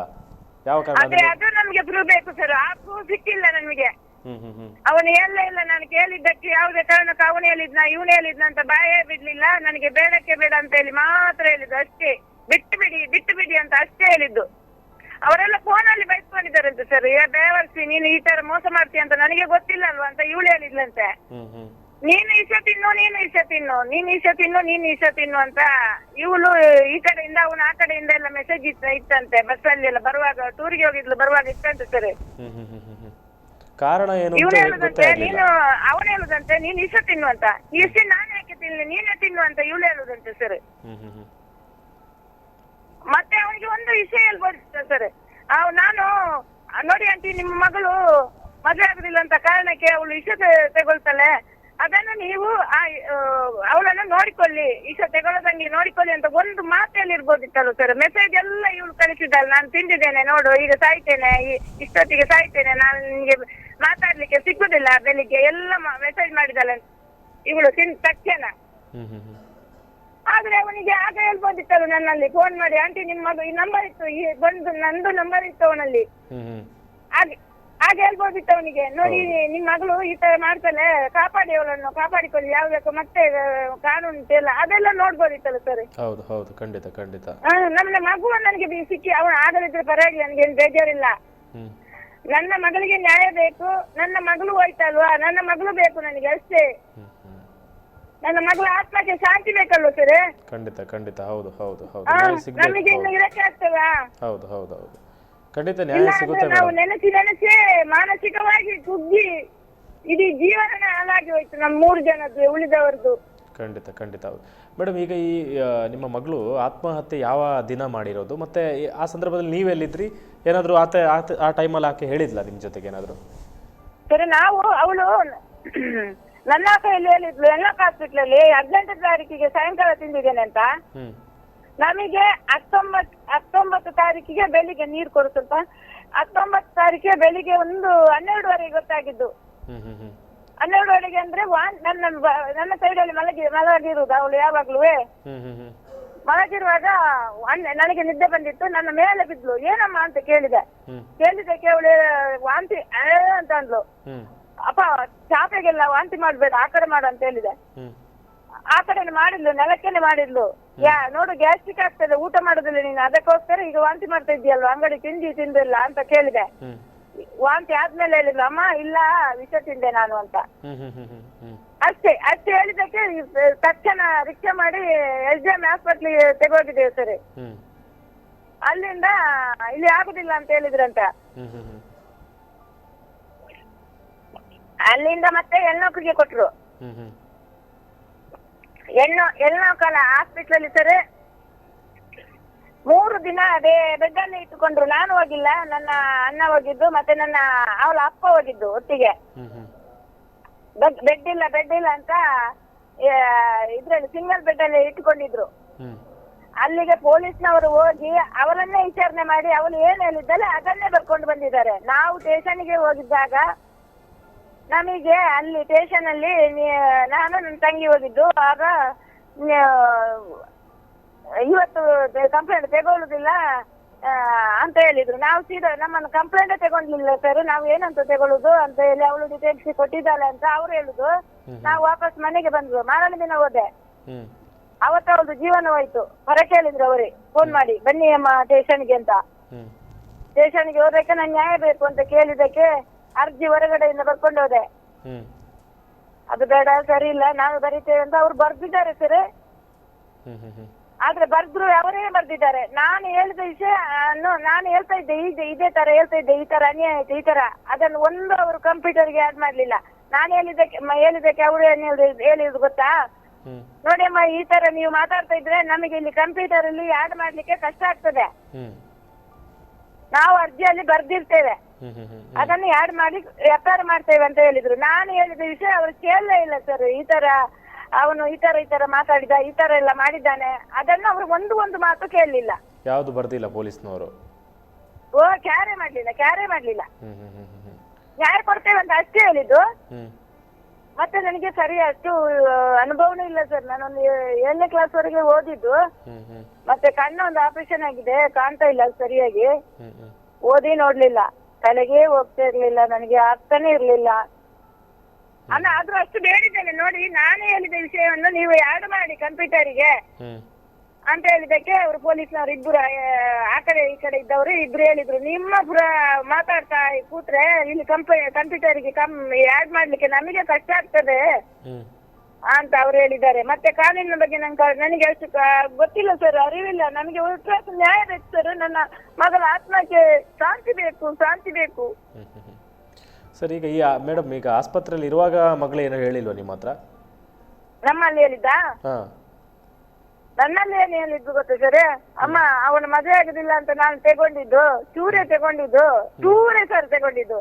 ಯಾವ ಕಾರಣ ಅದೇ ಅದು ನಮ್ಗೆ ಪ್ರೂವ್ ಬೇಕು ಸರ್ ಆ ಪ್ರೂವ್ ಸಿಕ್ಕಿಲ್ಲ ನಮಗೆ. ಹ್ಮ್ ಹ್ಮ್ ಹ್ಮ್. ಅವನು ಎಲ್ಲ ಇಲ್ಲ ನಾನು ಕೇಳಿದ್ದಕ್ಕೆ ಯಾವುದೇ ಕಾರಣಕ್ಕೆ ಅವನು ಹೇಳಿದ್ನ ಇವನು ಹೇಳಿದ್ನ ಅಂತ ಬಾಯೇ ಬಿಡ್ಲಿಲ್ಲ. ನನಗೆ ಬೇಡಕ್ಕೆ ಬೇಡ ಅಂತ ಹೇಳಿ ಮಾತ್ರ ಹೇಳಿದ್ದು ಅಷ್ಟೇ. ಬಿಟ್ಟು ಬಿಡಿ ಬಿಟ್ಟು ಬಿಡಿ ಅಂತ ಅಷ್ಟೇ ಹೇಳಿದ್ದು. ಅವರೆಲ್ಲ ಫೋನಲ್ಲಿ ಬೈಸ್ಕೊಂಡಿದ್ದಾರಂತೆ ಸರ್ ಬೇವರ್ಸಿ ನೀನು ಈ ತರ ಮೋಸ ಮಾಡ್ತೀಯ ಅಂತ ನನಗೆ ಗೊತ್ತಿಲ್ಲ ಅಲ್ವಾ? ಅಂತ ಇವಳು ಹೇಳಿದ್ಲಂತೆ. ಹ್ಮ್ ಹ್ಮ್. ನೀನು ಇಷ್ಟ ತಿನ್ನು ನೀನು ಇಷ್ಟ ತಿನ್ನು. ನೀನು ಇಷ್ಟ ತಿನ್ನು ನೀನು ಇಷ್ಟ ತಿನ್ನು ಅಂತ ಇವಳು ಈ ಕಡೆಯಿಂದ ಅವನು ಆ ಕಡೆಯಿಂದ ಎಲ್ಲ ಮೆಸೇಜ್ ಇತ್ತ ಇತ್ತಂತೆ. ಬಸ್ ಅಲ್ಲಿ ಎಲ್ಲ ಬರುವಾಗ ಟೂರಿಗೆ ಹೋಗಿದ್ಲು ಬರುವಾಗ ಇತ್ತಂತೆ ಸರ್. ಕಾರಣ ಏನು ಇವನು ಹೇಳುದಂತೆ ನೀನು ಅವನು ಹೇಳುದಂತೆ ನೀನು ಇಷ್ಟ ತಿನ್ನು ಅಂತ. ಇಷ್ಟ ನಾನು ಯಾಕೆ ತಿನ್ಲಿ? ನೀನೇ ತಿನ್ನು ಅಂತ ಇವಳು ಹೇಳುದಂತೆ ಸರ್. ಮತ್ತೆ ಅವನಿಗೆ ಒಂದು ವಿಷಯ ಹೇಳ್ಬೋದು ಸರ್. ಅವ್ ನಾನು ನೋಡಿ ಆಂಟಿ ನಿಮ್ಮ ಮಗಳು ಮದುವೆ ಆಗುದಿಲ್ಲ ಅಂತ ಕಾರಣಕ್ಕೆ ಅವಳು ವಿಷ ತೆ- ತಗೊಳ್ತಾಳೆ. ಅದನ್ನು ನೀವು ಅವಳನ್ನು ನೋಡಿಕೊಳ್ಳಿ. ಈಶ ತೆಗೊಳ್ಳದಂಗೆ ನೋಡಿಕೊಳ್ಳಿ ಅಂತ ಒಂದು ಮಾತಲ್ಲಿ ಇರ್ಬೋದಿತ್ತಲ್ಲ ಸರ್ ಮೆಸೇಜ್ ಎಲ್ಲ ಇವಳು ಕಳಿಸಿದ್ದಲ್ಲ ನಾನು ತಿಂದಿದ್ದೇನೆ ನೋಡು ಈಗ ಸಾಯ್ತೇನೆ ಇಷ್ಟೊತ್ತಿಗೆ ಸಾಯ್ತೇನೆ ನಾನು ನಿಮಗೆ ಮಾತಾಡ್ಲಿಕ್ಕೆ ಸಿಕ್ಕುದಿಲ್ಲ ಬೆಳಿಗ್ಗೆ ಎಲ್ಲ ಮೆಸೇಜ್ ಮಾಡಿದಲ್ಲ ಇವಳು ತಿಂದ ತಕ್ಷಣ. ಆದ್ರೆ ಅವನಿಗೆ ಆಗ ಹೇಳ್ಬೋದಿತ್ತಲ್ಲ ನನ್ನಲ್ಲಿ? ಫೋನ್ ಮಾಡಿ ಆಂಟಿ ನಿಮ್ಮದು ಮಗು ಈ ನಂಬರ್ ಇತ್ತು ಈ ಬಂದು ನಂದು ನಂಬರ್ ಇತ್ತು ಅವನಲ್ಲಿ. ಹಾಗೆ ಹಾಗೆ ಹೇಳ್ಬೋದಿತ್ತು ಅವನಿಗೆ ನೋಡಿ ನಿಮ್ ಮಗಳು ಈ ತರ ಮಾಡ್ತಾನೆ ಕಾಪಾಡಿ ಅವಳನ್ನು ಕಾಪಾಡಿಕೊಳ್ಳಿ ಯಾವ ಬೇಕು ಮತ್ತೆ ಕಾನೂನು ಎಲ್ಲ ಅದೆಲ್ಲ ನೋಡ್ಬೋದಿತ್ತಲ್ಲ ಸರ್ ಹೌದು ಹೌದು ಖಂಡಿತ ಖಂಡಿತ. ನನ್ನ ಮಗು ನನಗೆ ಸಿಕ್ಕಿ ಅವನು ಆಗದಿದ್ರೆ ಪರವಾಗಿಲ್ಲ ನನಗೆ ಏನು ಬೇಜಾರಿಲ್ಲ. ನನ್ನ ಮಗಳಿಗೆ ನ್ಯಾಯ ಬೇಕು ನನ್ನ ಮಗಳು ಹೋಯ್ತಲ್ವಾ? ನನ್ನ ಮಗಳು ಬೇಕು ನನಗೆ ಅಷ್ಟೇ. ನನ್ನ ಮಗಳ ಆತ್ಮಕ್ಕೆ ಶಾಂತಿ ಬೇಕಲ್ವ ಸರ್ ಖಂಡಿತ ಖಂಡಿತ ಹೌದು ಹೌದು ಹೌದು. ನಮಗೆ ಇನ್ನು ಇರಕ್ಕೆ ಆಗ್ತದಾ? ಹೌದು ಹೌದು ಹೌದು. ಖಂಡಿತ ನ್ಯಾಯ ಸಿಗುತ್ತೆ ನೆನಸಿ ನಾವು ಮೇಡಮ್. ನೆನೆಸಿ ನೆನೆಸಿ ಮಾನಸಿಕವಾಗಿ ಕುಗ್ಗಿ ಇಡೀ ಜೀವನ ಹಾಳಾಗಿ ಹೋಯ್ತು ನಮ್ಮ ಮೂರು ಜನದ್ದು ಉಳಿದವರದ್ದು ಖಂಡಿತ ಖಂಡಿತ ಹೌದು. ಮೇಡಮ್ ಈಗ ಈ ಆ, ನಿಮ್ಮ ಮಗಳು ಆತ್ಮಹತ್ಯೆ ಯಾವ ದಿನ ಮಾಡಿರೋದು? ಮತ್ತೆ ಈ- ಆ ಸಂದರ್ಭದಲ್ಲಿ ನೀವೆಲ್ಲಿದ್ರಿ ಏನಾದರೂ ಆತ ಆತ ಆ ಟೈಮಲ್ಲಿ ಆಕೆ ಹೇಳಿದ್ಲ ನಿಮ್ಮ ಜೊತೆಗೆ ಏನಾದರೂ? ಸರಿ ನಾವು ಅವಳು ನನ್ನ ಕೈಯಲ್ಲಿ ಹೇಳಿದ್ಲು ಎಲ್ಲ ಹಾಸ್ಪಿಟ್ಲಲ್ಲಿ ಹದಿನೆಂಟು ತಾರೀಕಿಗೆ ಸಾಯಂಕಾಲ ತಿಂದಿದ್ದೇನೆ ಅಂತ. ನಮಗೆ ಹತ್ತೊಂಬತ್ ಹತ್ತೊಂಬತ್ತು ತಾರೀಕಿಗೆ ಬೆಳಿಗ್ಗೆ ನೀರು ಕೊಡು ಸ್ವಲ್ಪ ಹತ್ತೊಂಬತ್ತು ತಾರೀಕಿಗೆ ಬೆಳಿಗ್ಗೆ ಒಂದು ಹನ್ನೆರಡುವರೆಗೆ ಗೊತ್ತಾಗಿದ್ದು. ಹನ್ನೆರಡುವರೆಗೆ ಅಂದ್ರೆ ವಾನ್ ನನ್ನ ಸೈಡ್ ನನ್ನ ಸೈಡಲ್ಲಿ ಮಲಗಿ ಮಲಗಿರುವುದು ಅವಳು ಯಾವಾಗ್ಲೂ ಮಲಗಿರುವಾಗ ನನಗೆ ನಿದ್ದೆ ಬಂದಿತ್ತು ನನ್ನ ಮೇಲೆ ಬಿದ್ಲು. ಏನಮ್ಮ ಅಂತ ಕೇಳಿದೆ. ಕೇಳಿದಕ್ಕೆ ಅವಳು ವಾಂತಿ ಅಂತ ಅಂದ್ಲು. ಅಪ್ಪ ಚಾಪೆಗೆಲ್ಲ ವಾಂತಿ ಮಾಡ್ಬೇಡ ಆ ಕಡೆ ಮಾಡು ಅಂತ ಹೇಳಿದೆ. ಆ ಮಾಡಿದ್ಲು ನೆಲಕ್ಕೆನೆ ಮಾಡಿದ್ಲು. ಯಾ ನೋಡು ಗ್ಯಾಸ್ಟ್ರಿಕ್ ಆಗ್ತದೆ ಊಟ ಮಾಡುದಿಲ್ಲ ನೀನು ಅದಕ್ಕೋಸ್ಕರ ಈಗ ವಾಂತಿ ಮಾಡ್ತಾ ಇದೆಯಲ್ವಾ ಅಂಗಡಿ ತಿಂಡಿ ತಿಂದಿಲ್ಲ ಅಂತ ಕೇಳಿದೆ. ವಾಂತಿ ಆದ್ಮೇಲೆ ಹೇಳಿದ್ಲು ಅಮ್ಮ ಇಲ್ಲ ವಿಷ ತಿಂದೆ ನಾನು ಅಂತ. ಅಷ್ಟೇ ಅಷ್ಟೇ ಹೇಳಿದಕ್ಕೆ ತಕ್ಷಣ ರಿಕ್ಷಾ ಮಾಡಿ ಎಸ್ ಜಿ ಎಂ ಹಾಸ್ಪಿಟ್ಲಿಗೆ ತೆಗೋಗಿದ್ದೇವೆ ಸರಿ. ಅಲ್ಲಿಂದ ಇಲ್ಲಿ ಆಗುದಿಲ್ಲ ಅಂತ ಹೇಳಿದ್ರಂತ. ಅಲ್ಲಿಂದ ಮತ್ತೆ ಹೆಣ್ಣೊಕ್ಕಿಗೆ ಕೊಟ್ರು. ಹ್ಮ್ ಎಲ್ಲೋ ಹೆಣ್ಣು ಹೆಣ್ಣೊಕ್ಕಲ್ಲ ಹಾಸ್ಪಿಟ್ಲ್ ಅಲ್ಲಿ ಸರ್ ಮೂರು ದಿನ ಅದೇ ಬೆಡ್ ಅಲ್ಲಿ ಇಟ್ಟುಕೊಂಡ್ರು. ನಾನು ಹೋಗಿಲ್ಲ ನನ್ನ ಅಣ್ಣ ಹೋಗಿದ್ದು ಮತ್ತೆ ನನ್ನ ಅವಳ ಅಪ್ಪ ಹೋಗಿದ್ದು ಒಟ್ಟಿಗೆ. ಬೆಡ್ ಇಲ್ಲ ಬೆಡ್ ಇಲ್ಲ ಅಂತ ಇದ್ರಲ್ಲಿ ಸಿಂಗಲ್ ಬೆಡ್ ಅಲ್ಲಿ ಇಟ್ಕೊಂಡಿದ್ರು ಅಲ್ಲಿಗೆ ಪೊಲೀಸ್ನವರು ಹೋಗಿ ಅವರನ್ನೇ ವಿಚಾರಣೆ ಮಾಡಿ ಅವಳು ಏನ್ ಹೇಳಿದ್ದಲ್ಲ ಅದನ್ನೇ ಬರ್ಕೊಂಡು ಬಂದಿದ್ದಾರೆ. ನಾವು ಸ್ಟೇಷನ್ಗೆ ಹೋಗಿದ್ದಾಗ ನಮಗೆ ಅಲ್ಲಿ ಸ್ಟೇಷನ್ ಅಲ್ಲಿ ನಾನು ನನ್ನ ತಂಗಿ ಹೋಗಿದ್ದು ಆಗ ಇವತ್ತು ಕಂಪ್ಲೇಂಟ್ ತಗೊಳ್ಳುದಿಲ್ಲ ಅಂತ ಹೇಳಿದ್ರು. ನಾವು ಸೀದಾ ನಮ್ಮನ್ನು ಕಂಪ್ಲೇಂಟ್ ತಗೊಂಡಿಲ್ಲ ಸರ್ ನಾವು ಏನಂತ ತಗೊಳ್ಳುದು ಅಂತ ಹೇಳಿ ಅವಳು ಡಿಟೇಲ್ಸ್ ಕೊಟ್ಟಿದ್ದಾಳೆ ಅಂತ ಅವ್ರು ಹೇಳುದು. ನಾವು ವಾಪಸ್ ಮನೆಗೆ ಬಂದ್ರು ಮಾರನೇ ದಿನ ಹೋದೆ. ಅವತ್ತ ಅವಳದು ಜೀವನ ಹೋಯ್ತು ಹೊರ ಕೇಳಿದ್ರು ಅವರೇ ಫೋನ್ ಮಾಡಿ ಬನ್ನಿ ಅಮ್ಮ ಸ್ಟೇಷನ್ಗೆ ಅಂತ. ಸ್ಟೇಷನ್ ಸ್ಟೇಷನ್ಗೆ ಹೋದಕ್ಕೆ ನಾನು ನ್ಯಾಯ ಬೇಕು ಅಂತ ಕೇಳಿದಕ್ಕೆ ಅರ್ಜಿ ಹೊರಗಡೆಯಿಂದ ಬರ್ಕೊಂಡು ಹೋದೆ. ಹ್ಮ್. ಅದು ಬೇಡ ಸರಿ ಇಲ್ಲ ನಾವು ಬರಿತೇವೆ ಅಂತ ಅವ್ರು ಬರ್ದಿದ್ದಾರೆ ಸರ್. ಹ್ಮ್ ಹ್ಮ್ ಹ್ಮ್. ಆದ್ರೆ ಬರ್ದ್ರು ಅವರೇ ಬರ್ದಿದ್ದಾರೆ. ನಾನು ಹೇಳಿದ ವಿಷಯ ಅನ್ನು ನಾನು ಹೇಳ್ತಾ ಇದ್ದೆ ಇದೆ ಇದೇ ತರ ಹೇಳ್ತಾ ಇದ್ದೆ ಈ ತರ ಅನ್ಯಾಯ ಆಯ್ತು ಈ ತರ. ಅದನ್ನು ಒಂದು ಅವರು ಕಂಪ್ಯೂಟರ್ಗೆ ಆಡ್ ಮಾಡ್ಲಿಲ್ಲ. ನಾನು ಹೇಳಿದ್ದಕ್ಕೆ ಮ- ಹೇಳಿದ್ದಕ್ಕೆ ಅವರು ಏನ್ ಹೇಳಿದ್ರು ಗೊತ್ತಾ? ಹ್ಮ್. ನೋಡಿ ಅಮ್ಮ ಈ ತರ ನೀವು ಮಾತಾಡ್ತಾ ಇದ್ರೆ ನಮಗೆ ಇಲ್ಲಿ ಕಂಪ್ಯೂಟರ್ ಅಲ್ಲಿ ಆಡ್ ಮಾಡ್ಲಿಕ್ಕೆ ಕಷ್ಟ ಆಗ್ತದೆ. ಹ್ಮ್. ನಾವು ಅರ್ಜಿಯಲ್ಲಿ ಬರ್ದಿರ್ತೇವೆ. ಅದನ್ನು ಆಡ್ ಮಾಡಿ ಎಫ್ಐಆರ್ ಮಾಡ್ತೇವೆ ಅಂತ ಹೇಳಿದ್ರು. ನಾನು ಹೇಳಿದ ವಿಷಯ ಅವ್ರು ಕೇಳಲೇ ಇಲ್ಲ ಸರ್ ಈ ತರ ಅವನು ಈ ತರ ಈ ತರ ಮಾತಾಡಿದ ಈ ತರ ಎಲ್ಲ ಮಾಡಿದ್ದಾನೆ. ಅದನ್ನು ಅವರು ಒಂದು ಒಂದು ಮಾತು ಕೇಳಲಿಲ್ಲ. ಯಾವುದು ಬರ್ದಿಲ್ಲ ಪೊಲೀಸ್ನವರು? ಓ ಕ್ಯಾರೆ ಮಾಡ್ಲಿಲ್ಲ ಕ್ಯಾರೆ ಮಾಡ್ಲಿಲ್ಲ. ನ್ಯಾಯ ಕೊಡ್ತೇವೆ ಅಂತ ಅಷ್ಟೇ ಹೇಳಿದ್ದು. ಮತ್ತೆ ನನಗೆ ಸರಿ ಅಷ್ಟು ಅನುಭವನೂ ಇಲ್ಲ ಸರ್. ನಾನೊಂದು ಏಳನೇ ಕ್ಲಾಸ್ ವರೆಗೆ ಓದಿದ್ದು. ಹ್ಮ್ ಹ್ಮ್. ಮತ್ತೆ ಕಣ್ಣ ಒಂದು ಆಪರೇಷನ್ ಆಗಿದೆ ಕಾಣ್ತಾ ಇಲ್ಲ ಸರಿಯಾಗಿ. ಹ್ಮ್ ಹ್ಮ್. ಓದಿ ನೋಡ್ಲಿಲ್ಲ. ತಲೆಗೆ ಹೋಗ್ತಾ ಇರ್ಲಿಲ್ಲ ನನಗೆ ಆಗ್ತಾನೆ ಇರ್ಲಿಲ್ಲ. ಅಲ್ಲ ಆದ್ರೂ ಅಷ್ಟು ಬೇಡಿದ್ದೇನೆ. ನೋಡಿ ನಾನೇ ಹೇಳಿದ ವಿಷಯವನ್ನು ನೀವು ಯಾಡ್ ಮಾಡಿ ಕಂಪ್ಯೂಟರಿಗೆ? ಹ್ಮ್. ಅಂತ ಹೇಳಿದಕ್ಕೆ ಅವ್ರು ಪೊಲೀಸ್ನವ್ರು ಇಬ್ಬರು ಆ ಕಡೆ ಈ ಕಡೆ ಇದ್ದವ್ರು ಇಬ್ರು ಹೇಳಿದ್ರು. ನಿಮ್ಮ ಮಾತಾಡ್ತಾ ಕೂತ್ರೆ ಇಲ್ಲಿ ಕಂಪನಿ ಕಂಪ್ಯೂಟರ್ಗೆ ಕಮ್ ಆಡ್ ಮಾಡ್ಲಿಕ್ಕೆ ನಮಗೆ ಕಷ್ಟ ಆಗ್ತದೆ ಅಂತ ಅವ್ರು ಹೇಳಿದ್ದಾರೆ. ಮತ್ತೆ ಕಾನೂನಿನ ಬಗ್ಗೆ ನಂಗೆ ನನಗೆ ಅಷ್ಟು ಗೊತ್ತಿಲ್ಲ ಸರ್ ಅರಿವಿಲ್ಲ. ನಮಗೆ ಉತ್ತರ ನ್ಯಾಯ ಬೇಕು ಸರ್ ನನ್ನ ಮಗಳ ಆತ್ಮಕ್ಕೆ ಶಾಂತಿ ಬೇಕು ಶಾಂತಿ ಬೇಕು. ಸರ್ ಈಗ ಈ ಮೇಡಮ್ ಈಗ ಆಸ್ಪತ್ರೆಯಲ್ಲಿ ಇರುವಾಗ ಮಗಳು ಏನೋ ಹೇಳಿಲ್ವಾ ನಿಮ್ಮ ಹತ್ರ? ನಮ್ಮಲ್ಲಿ ಹೇಳಿದ್ದ? ನನ್ನಲ್ಲಿ ಏನ್ ಹೇಳಿದ್ದು ಗೊತ್ತಾ ಸರ್? ಅಮ್ಮ ಅವನ ಮದುವೆ ಆಗುದಿಲ್ಲ ಅಂತ ನಾನು ತಗೊಂಡಿದ್ದು ಚೂರೇ ತಗೊಂಡಿದ್ದು ಚೂರೇ ಸರ್ ತಗೊಂಡಿದ್ದು.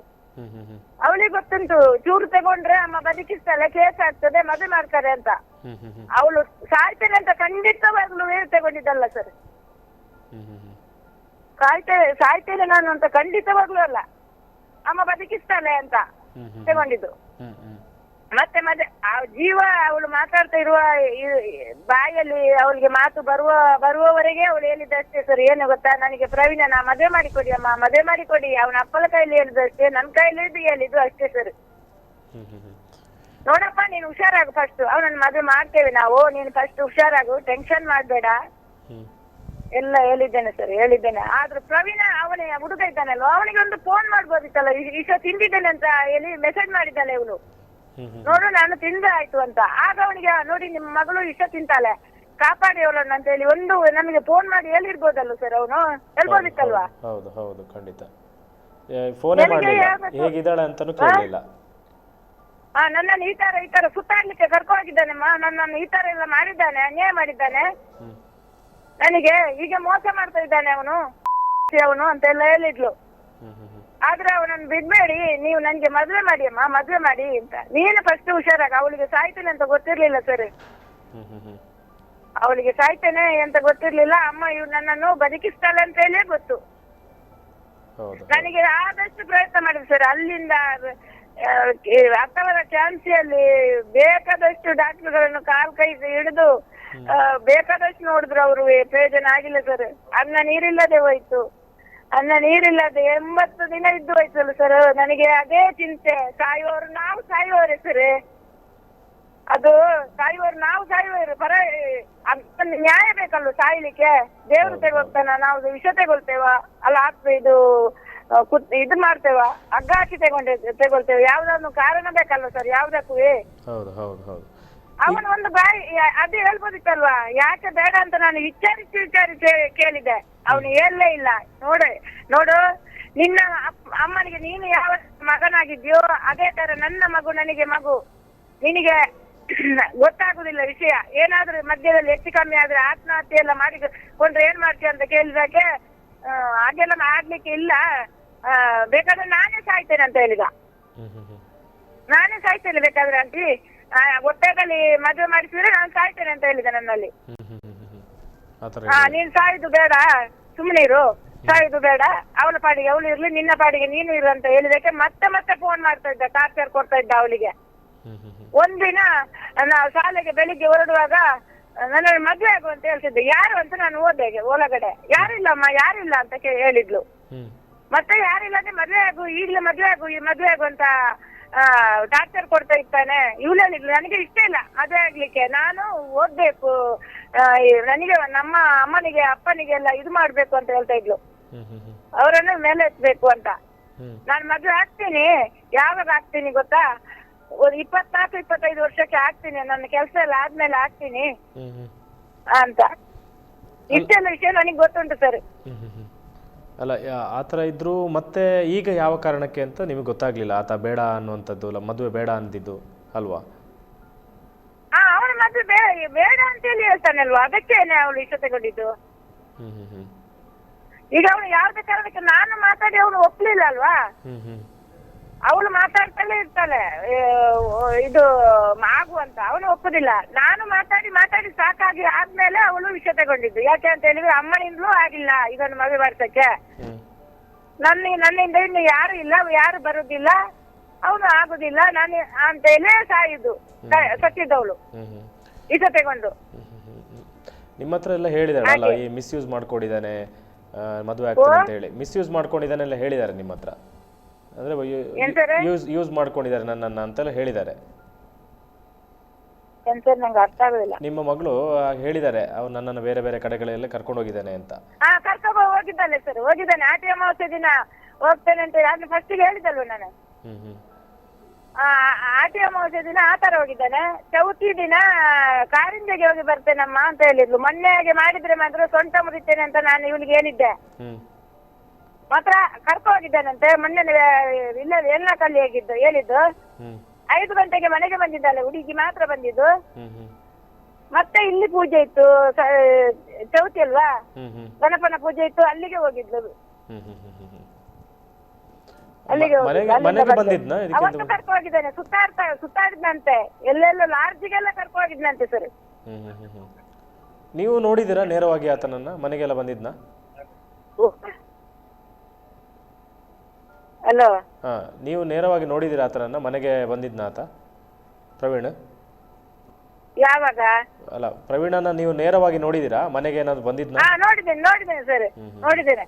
ಅವಳಿಗೆ ಗೊತ್ತುಂಟು ಚೂರು ತಗೊಂಡ್ರೆ ಅಮ್ಮ ಬದುಕಿಸ್ತಾಳೆ ಕೇಸ್ ಆಗ್ತದೆ ಮದುವೆ ಮಾಡ್ತಾರೆ ಅಂತ. ಅವಳು ಸಾಯ್ತೇನೆ ಅಂತ ಖಂಡಿತವಾಗ್ಲೂ ಏನು ತಗೊಂಡಿದ್ದಲ್ಲ ಸರ್. ಸಾಯ್ತೇನೆ ಸಾಯ್ತೇನೆ ನಾನು ಅಂತ ಖಂಡಿತವಾಗ್ಲೂ ಅಲ್ಲ. ಅಮ್ಮ ಬದುಕಿಸ್ತಾಳೆ ಅಂತ ತಗೊಂಡಿದ್ದು. ಮತ್ತೆ ಮತ್ತೆ ಆ ಜೀವ ಅವಳು ಮಾತಾಡ್ತಾ ಇರುವ ಬಾಯಲ್ಲಿ ಅವಳಿಗೆ ಮಾತು ಬರುವ, ಬರುವವರೆಗೆ ಅವಳು ಹೇಳಿದ್ದಷ್ಟೇ ಸರ್, ಏನು ಗೊತ್ತಾ? ನನಗೆ ಪ್ರವೀಣ, ನಾ ಮದುವೆ ಮಾಡಿಕೊಡಿ ಅಮ್ಮ, ಮದುವೆ ಮಾಡಿಕೊಡಿ. ಅವನ ಅಪ್ಪನ ಕೈಯಲ್ಲಿ ಹೇಳಿದಷ್ಟೇ ನನ್ನ ಕೈಲಿ ಹೇಳಿದ್ದು ಅಷ್ಟೇ ಸರ್. ನೋಡಪ್ಪ, ನೀನು ಹುಷಾರಾಗು ಫಸ್ಟ್ ಅವನನ್ನ ಮದುವೆ ಮಾಡ್ತೇವೆ ನಾವು. ನೀನು ಫಸ್ಟ್ ಹುಷಾರಾಗು ಟೆನ್ಷನ್ ಮಾಡ್ಬೇಡ. ಎಲ್ಲ ಹೇಳಿದ್ದೇನೆ ಸರ್, ಹೇಳಿದ್ದೇನೆ. ಆದ್ರೂ ಪ್ರವೀಣ ಅವನೇ, ಹುಡುಗ ಇದ್ದಾನಲ್ವ? ಅವನಿಗೆ ಒಂದು ಫೋನ್ ಮಾಡ್ಬೋದಿತ್ತಲ್ಲ ಇಷ್ಟ ತಿಂದಿದ್ದೇನೆ ಅಂತ ಹೇಳಿ ಮೆಸೇಜ್ ಮಾಡಿದ್ದಾನೆ ಹ್ಮ್ ನೋಡು ನಾನು ತಿಂದ್ರೆ ಆಯ್ತು ಅಂತ. ಆಗ ಅವನಿಗೆ ನೋಡಿ ನಿಮ್ಮ ಮಗಳು ಇಷ್ಟ ತಿಂತಾಳೆ. ಕಾಪಾಡಿ ಅವಳನ್ನ ಅಂತ ಹೇಳಿ ಒಂದು ನಮಗೆ ಫೋನ್ ಮಾಡಿ ಹೇಳಿರ್ಬೋದಲ್ಲ ಸರ್ ಅವನು? ಹೇಳ್ಬೋದಿತ್ತಲ್ವಾ? ಹೌದು ಹೌದು ಖಂಡಿತ. ಫೋನೇ ಮಾಡಲಿಲ್ಲ. ಯಾವತ್ತು- ಹೇಗಿದ್ದಾಳೆ ಅಂತಾನೂ ಕೇಳಲಿಲ್ಲ. ಆ ನನ್ನನ್ನು ಈ ತರ ಈ ತರ ಸುತ್ತಾಡ್ಲಿಕ್ಕೆ ಕರ್ಕೊಂಡಿದ್ದಾನೆಮ್ಮ ನನ್ನನ್ನು ಈ ತರ ಎಲ್ಲ ಮಾಡಿದ್ದಾನೆ ಅನ್ಯಾಯ ಮಾಡಿದ್ದಾನೆ. ನನಗೆ ಹೀಗೆ ಮೋಸ ಮಾಡ್ತಾ ಇದ್ದಾನೆ ಅವನು. ಅವನು ಅಂತ ಎಲ್ಲ ಹೇಳಿದ್ಲು. ಆದ್ರೆ ಅವನನ್ನು ಬಿಡ್ಬೇಡಿ ನೀವು ನನ್ಗೆ ಮದ್ವೆ ಮಾಡಿ ಅಮ್ಮ ಮದ್ವೆ ಮಾಡಿ ಅಂತ. ನೀನು ಫಸ್ಟ್ ಹುಷಾರಾಗ ಅವಳಿಗೆ ಸಾಯ್ತೇನೆ ಅಂತ ಗೊತ್ತಿರ್ಲಿಲ್ಲ ಸರ್. ಹ್ಮ್ ಹ್ಮ್ ಹ್ಮ್ ಅವಳಿಗೆ ಸಾಯ್ತೇನೆ ಅಂತ ಗೊತ್ತಿರ್ಲಿಲ್ಲ ಅಮ್ಮ ಇವ್ ನನ್ನನ್ನು ಬದುಕಿಸ್ತಾಳೆ ಅಂತ ಹೇಳೇ ಗೊತ್ತು. ಹೌದು. ನನಗೆ ಆದಷ್ಟು ಪ್ರಯತ್ನ ಮಾಡಿದ್ರು ಸರ್ ಅಲ್ಲಿಂದ ಅಕ್ಕವರ ಕ್ಯಾನ್ಸಿಯಲ್ಲಿ ಬೇಕಾದಷ್ಟು ಡಾಕ್ಟರ್ಗಳನ್ನು ಕಾಲ್ ಕೈ ಹಿಡಿದು ಬೇಕಾದಷ್ಟು ನೋಡಿದ್ರು ಅವರು ಪ್ರಯೋಜನ ಆಗಿಲ್ಲ ಸರ್. ಅನ್ನ ನೀರಿಲ್ಲದೆ ಹೋಯ್ತು. ಅನ್ನ ನೀರಿಲ್ಲದೆ ಎಂಬತ್ತು ದಿನ ಇದ್ದು ಹೋಯ್ತಲ್ಲ ಸರ್ ನನಗೆ ಅದೇ ಚಿಂತೆ. ಸಾಯುವವರು ನಾವು ಸಾಯುವವರೇ ಸರ್ ಅದು ಸಾಯುವವರು ನಾವು ಸಾಯುವವರು. ಪರ ನ್ಯಾಯ ಬೇಕಲ್ಲ ಸಾಯ್ಲಿಕ್ಕೆ? ದೇವ್ರು ತಗೊಳ್ತಾನ ನಾವು ವಿಷ ತಗೊಳ್ತೇವ? ಅಲ್ಲ ಆತ್ಮ ಇದು ಕುತ್ ಇದು ಮಾಡ್ತೇವ? ಹಗ್ಗ ಹಾಕಿ ತಗೊಂಡೆ ತಗೊಳ್ತೇವೆ? ಯಾವ್ದಾದ್ರು ಕಾರಣ ಬೇಕಲ್ಲ ಸರ್ ಯಾವ್ದಕ್ಕೂ? ಹೌದು ಹೌದು ಹೌದು. ಅವನ ಒಂದು ಬಾಯಿ ಅದೇ ಹೇಳ್ಬೋದಿತ್ತಲ್ವಾ? ಯಾಕೆ ಬೇಡ ಅಂತ ನಾನು ವಿಚಾರಿಸಿ ವಿಚಾರಿಸಿ ಕೇಳಿದೆ ಅವನು ಹೇಳಲೇ ಇಲ್ಲ. ನೋಡು ನೋಡು ನಿನ್ನ ಅಮ್ಮನಿಗೆ ನೀನು ಯಾವ ಮಗನಾಗಿದ್ಯೋ ಅದೇ ತರ ನನ್ನ ಮಗು ನನಗೆ ಮಗು. ನಿನಗೆ ಗೊತ್ತಾಗುದಿಲ್ಲ ವಿಷಯ. ಏನಾದ್ರೂ ಮಧ್ಯದಲ್ಲಿ ಹೆಚ್ಚು ಕಮ್ಮಿ ಆದ್ರೆ ಆತ್ಮಹತ್ಯೆ ಎಲ್ಲ ಮಾಡಿಕೊಂಡ್ರೆ ಏನ್ ಮಾಡ್ತೀಯ ಅಂತ ಕೇಳಿದಾಗೆ ಹಾಗೆಲ್ಲ ಮಾಡ್ಲಿಕ್ಕೆ ಇಲ್ಲ. ಬೇಕಾದ್ರೆ ನಾನೇ ಸಾಯ್ತೇನೆ ಅಂತ ಹೇಳಿದ. ನಾನೇ ಸಾಯ್ತೇನೆ ಬೇಕಾದ್ರೆ ಆಂಟಿ. ಒಟ್ಟೆಗಲ್ಲಿ ಮದುವೆ ಮಾಡಿಸಿದ್ರೆ ನಾನು ಸಾಯ್ತೇನೆ ಅಂತ ಹೇಳಿದೆ ನನ್ನಲ್ಲಿ. ಹಾ ನೀನ್ ಸಾಯುದು ಬೇಡ ಸುಮ್ಮನೆ ಇರು. ಸಾಯುದು ಬೇಡ. ಅವಳ ಪಾಡಿಗೆ ಅವಳು ಇರ್ಲಿ ನಿನ್ನ ಪಾಡಿಗೆ ನೀನು ಇರು ಅಂತ ಹೇಳಿದಕ್ಕೆ ಮತ್ತೆ ಮತ್ತೆ ಫೋನ್ ಮಾಡ್ತಾ ಇದ್ದ ಟಾರ್ಚರ್ ಕೊಡ್ತಾ ಇದ್ದ ಅವಳಿಗೆ. ಒಂದಿನ ನಾವು ಶಾಲೆಗೆ ಬೆಳಿಗ್ಗೆ ಹೊರಡುವಾಗ ನನ್ನ ಮದ್ವೆ ಆಗು ಅಂತ ಹೇಳ್ತಿದ್ದೆ. ಯಾರು ಅಂತ ನಾನು ಹೋದೆ ಒಳಗಡೆ. ಯಾರಿಲ್ಲಮ್ಮ ಯಾರಿಲ್ಲ ಅಂತ ಹೇಳಿದ್ಲು. ಮತ್ತೆ ಯಾರಿಲ್ಲ ಅಂದ್ರೆ ಮದ್ವೆ ಆಗು ಈಗ್ಲೇ ಮದ್ವೆ ಆಗು ಈ ಮದ್ವೆ ಆಗು ಅಂತ ಡಾಕ್ಟರ್ ಕೊಡ್ತಾ ಇರ್ತಾನೆ. ಇವ್ಲೇ ಹೇಳಿದ್ಲು ನನಗೆ ಇಷ್ಟ ಇಲ್ಲ. ಅದೇ ಆಗ್ಲಿಕ್ಕೆ. ನಾನು ಓದ್ಬೇಕು. ನನಗೆ ನಮ್ಮ ಅಮ್ಮನಿಗೆ ಅಪ್ಪನಿಗೆ ಎಲ್ಲ ಇದು ಮಾಡ್ಬೇಕು ಅಂತ ಹೇಳ್ತಾ ಇದ್ಲು. ಅವರನ್ನು ಮೇಲೆ ಎತ್ಬೇಕು ಅಂತ ನಾನು ಮದ್ವೆ ಆಗ್ತೀನಿ. ಯಾವಾಗ ಆಗ್ತೀನಿ ಗೊತ್ತಾ? ಒಂದು ಇಪ್ಪತ್ನಾಲ್ಕು ಇಪ್ಪತ್ತೈದು ವರ್ಷಕ್ಕೆ ಆಗ್ತೀನಿ. ನನ್ನ ಕೆಲಸ ಎಲ್ಲ ಆದ್ಮೇಲೆ ಆಗ್ತೀನಿ. ಅಂತ. ಇಷ್ಟೆಲ್ಲ ವಿಷಯ ನನಗೆ ಗೊತ್ತುಂಟು ಸರ್. ಅಲ್ಲ ಆ ಥರ ಇದ್ದರೂ ಮತ್ತೆ ಈಗ ಯಾವ ಕಾರಣಕ್ಕೆ ಅಂತ ನಿಮಗೆ ಗೊತ್ತಾಗ್ಲಿಲ್ಲ ಆತ ಬೇಡ ಅನ್ನುವಂಥದ್ದು ಅಲ್ಲ ಮದುವೆ ಬೇಡ ಅಂದಿದ್ದು ಅಲ್ವಾ? ಹಾ ಅವನ ಮದುವೆ ಬೇಡ ಬೇಡ ಅಂತೇಳಿ ಹೇಳ್ತಾನಲ್ವಾ? ಅದಕ್ಕೇನೆ ಅವಳು ಇಷ್ಟ ತಗೊಂಡಿದ್ದು. ಹ್ಮ್ ಹ್ಮ್ ಹ್ಮ್. ಈಗ ಅವನು ಯಾವ್ದೇ ಕಾರಣಕ್ಕೆ ನಾನು ಮಾತಾಡಿ ಅವನು ಒಪ್ಲಿಲ್ಲ ಅಲ್ವಾ? ಹ್ಮ್ ಹ್ಮ್. ಅವಳು ಮಾತಾಡ್ತಾನೆ ಇರ್ತಾಳೆ. ಇದು ಆಗು ಅಂತ. ಅವನು ಒಪ್ಪುದಿಲ್ಲ. ನಾನು ಮಾತಾಡಿ ಮಾತಾಡಿ ಸಾಕಾಗಿ ಆದ್ಮೇಲೆ ಅವಳು ವಿಷಯ ತಗೊಂಡಿದ್ದು. ಯಾಕೆ ಅಂತ ಹೇಳಿದ್ರೆ ಅಮ್ಮನಿಂದಲೂ ಆಗಿಲ್ಲ ಇದನ್ನು ಮದುವೆ ಮಾಡ್ಸಕ್ಕೆ ನನ್ನ ನನ್ನಿಂದ ಇನ್ನು ಯಾರು ಇಲ್ಲ ಯಾರು ಬರುದಿಲ್ಲ. ಅವನು ಆಗುದಿಲ್ಲ. ನಾನು ಅಂತ ಹೇಳಿ ಸಾಯಿದ್ದು. ಸತ್ತಿದ್ದವಳು. ವಿಷ ತಗೊಂಡು. ನಿಮ್ಮ ಹತ್ರ ಎಲ್ಲ ಅಲ್ಲ ಈ ಮಿಸ್ಯೂಸ್ ಮಾಡ್ಕೊಂಡಿದ್ದಾನೆ ಮದುವೆ ಆಗ್ತಾನೆ ಅಂತ ಹೇಳಿ. ಮಿಸ್ಯೂಸ್ ಮಾಡ್ಕೊಂಡಿದ್ದಾನೆ ಎಲ್ಲ ಹೇಳಿದ್ದಾರೆ ನಿಮ್ಮ ಹತ್ರ? ಅಂದ್ರೆ? ಯೂಸ್ ಯೂಸ್ ಮಾಡ್ಕೊಂಡಿದ್ದಾರೆ ನನ್ನನ್ನ ಅಂತೆಲ್ಲ ಹೇಳಿದ್ದಾರೆ. ನಂಗೆ ಅರ್ಥ ಆಗುದಿಲ್ಲ. ನಿಮ್ಮ ಮಗಳು ಹೇಳಿದ್ದಾರೆ ಅವ್ನು ನನ್ನನ್ನು ಬೇರೆ ಬೇರೆ ಕಡೆಗಳೆಲ್ಲ ಕರ್ಕೊಂಡು ಹೋಗಿದ್ದಾನೆ ಅಂತ. ಹಾ ಕರ್ಕೊಂಡು ಹೋಗಿದ್ದಾನೆ ಸರ್ ಹೋಗಿದ್ದಾನೆ. ಆಟಿ ಅಮಾವಾಸ್ಯೆ ದಿನ ಹೋಗ್ತೇನೆ ಅಂತ ಹೇಳಿ ಅದನ್ನ ಫಸ್ಟ್ ಹೇಳಿದಲ್ವ ನಾನು? ಹ್ಮ್ ಹ್ಮ್. ಆಟಿ ಅಮಾವಾಸ್ಯೆ ದಿನ ಆ ತರ ಹೋಗಿದ್ದಾನೆ. ಚೌತಿ ದಿನ ಕಾರಿಂಜೆಗೆ ಹೋಗಿ ಬರ್ತೇನಮ್ಮ ಅಂತ ಹೇಳಿದ್ಲು. ಮೊನ್ನೆ ಹಾಗೆ ಮಾಡಿದ್ರೆ ಮಾತ್ರ ಸೊಂಟ ಮುರಿತೇನೆ ಅಂತ ನಾನು ಇವಳಿಗೆ ಹೇಳಿದ್ದೆ. ಹ್ಮ್. ಮಾತ್ರ ಕರ್ಕೊ ಹೋಗಿದ್ದಾನಂತೆ ಮೊನ್ನೆ ಇಲ್ಲ ಎಲ್ಲ ಕಲ್ಲಿ ಹೇಗಿದ್ದು ಹೇಳಿದ್ದು? ಹ್ಮ್. ಐದು ಗಂಟೆಗೆ ಮನೆಗೆ ಬಂದಿದ್ದಲ್ಲ ಹುಡುಗಿ ಮಾತ್ರ ಬಂದಿದ್ದು. ಹ್ಮ್ ಹ್ಮ್. ಮತ್ತೆ ಇಲ್ಲಿ ಪೂಜೆ ಇತ್ತು ಸ- ಚೌತಿ ಅಲ್ವಾ? ಹ್ಮ್ ಹ್ಮ್. ಗಣಪನ ಪೂಜೆ ಇತ್ತು ಅಲ್ಲಿಗೆ ಹೋಗಿದ್ಲು. ಹ್ಮ್ ಹ್ಮ್ ಹ್ಮ್ ಹ್ಮ್ ಹ್ಮ್. ಅಲ್ಲಿಗೆ ಮ- ಹೋಗಿದ್ದು, ಮನೆಗೆ- ಅಲ್ಲಿಂದ ಮನೆಗೆ ಬಂದೆ. ಬಂದಿದ್ನಾ? ಇದಕ್ಕಿಂತ ಅವತ್ತು ಕರ್ಕೊ ಹೋಗಿದ್ದಾನೆ ಸುತ್ತಾಡ್ತಾ ಸುತ್ತಾಡಿದ್ನಂತೆ. ಎಲ್ಲೆಲ್ಲ ಲಾಡ್ಜಿಗೆಲ್ಲ ಕರ್ಕೊ ಹೋಗಿದ್ನಂತೆ ಸರ್. ಹ್ಮ್ ಹ್ಮ್ ಹ್ಮ್ ಹ್ಮ್. ನೀವು ನೋಡಿದ್ದೀರಾ ನೇರವಾಗಿ ಆತನನ್ನ? ಮನೆಗೆಲ್ಲ ಬಂದಿದ್ನಾ? ಹಲೋ ಹಾ ನೀವು ನೇರವಾಗಿ ನೋಡಿದ್ದೀರಾ ಆತನನ್ನ ಮನೆಗೆ ಬಂದಿದ್ನ ಆತ? ಪ್ರವೀಣ್? ಯಾವಾಗ? ಅಲ್ಲ ಪ್ರವೀಣನ ನೀವು ನೇರವಾಗಿ ನೋಡಿದ್ದೀರಾ? ಮನೆಗೆ ಏನಾದ್ರು ಬಂದಿದ್ನ? ಹಾ ನೋಡಿದ್ದೇನೆ ನೋಡಿದ್ದೇನೆ ಸರ್. ನೋಡಿದ್ದೇನೆ.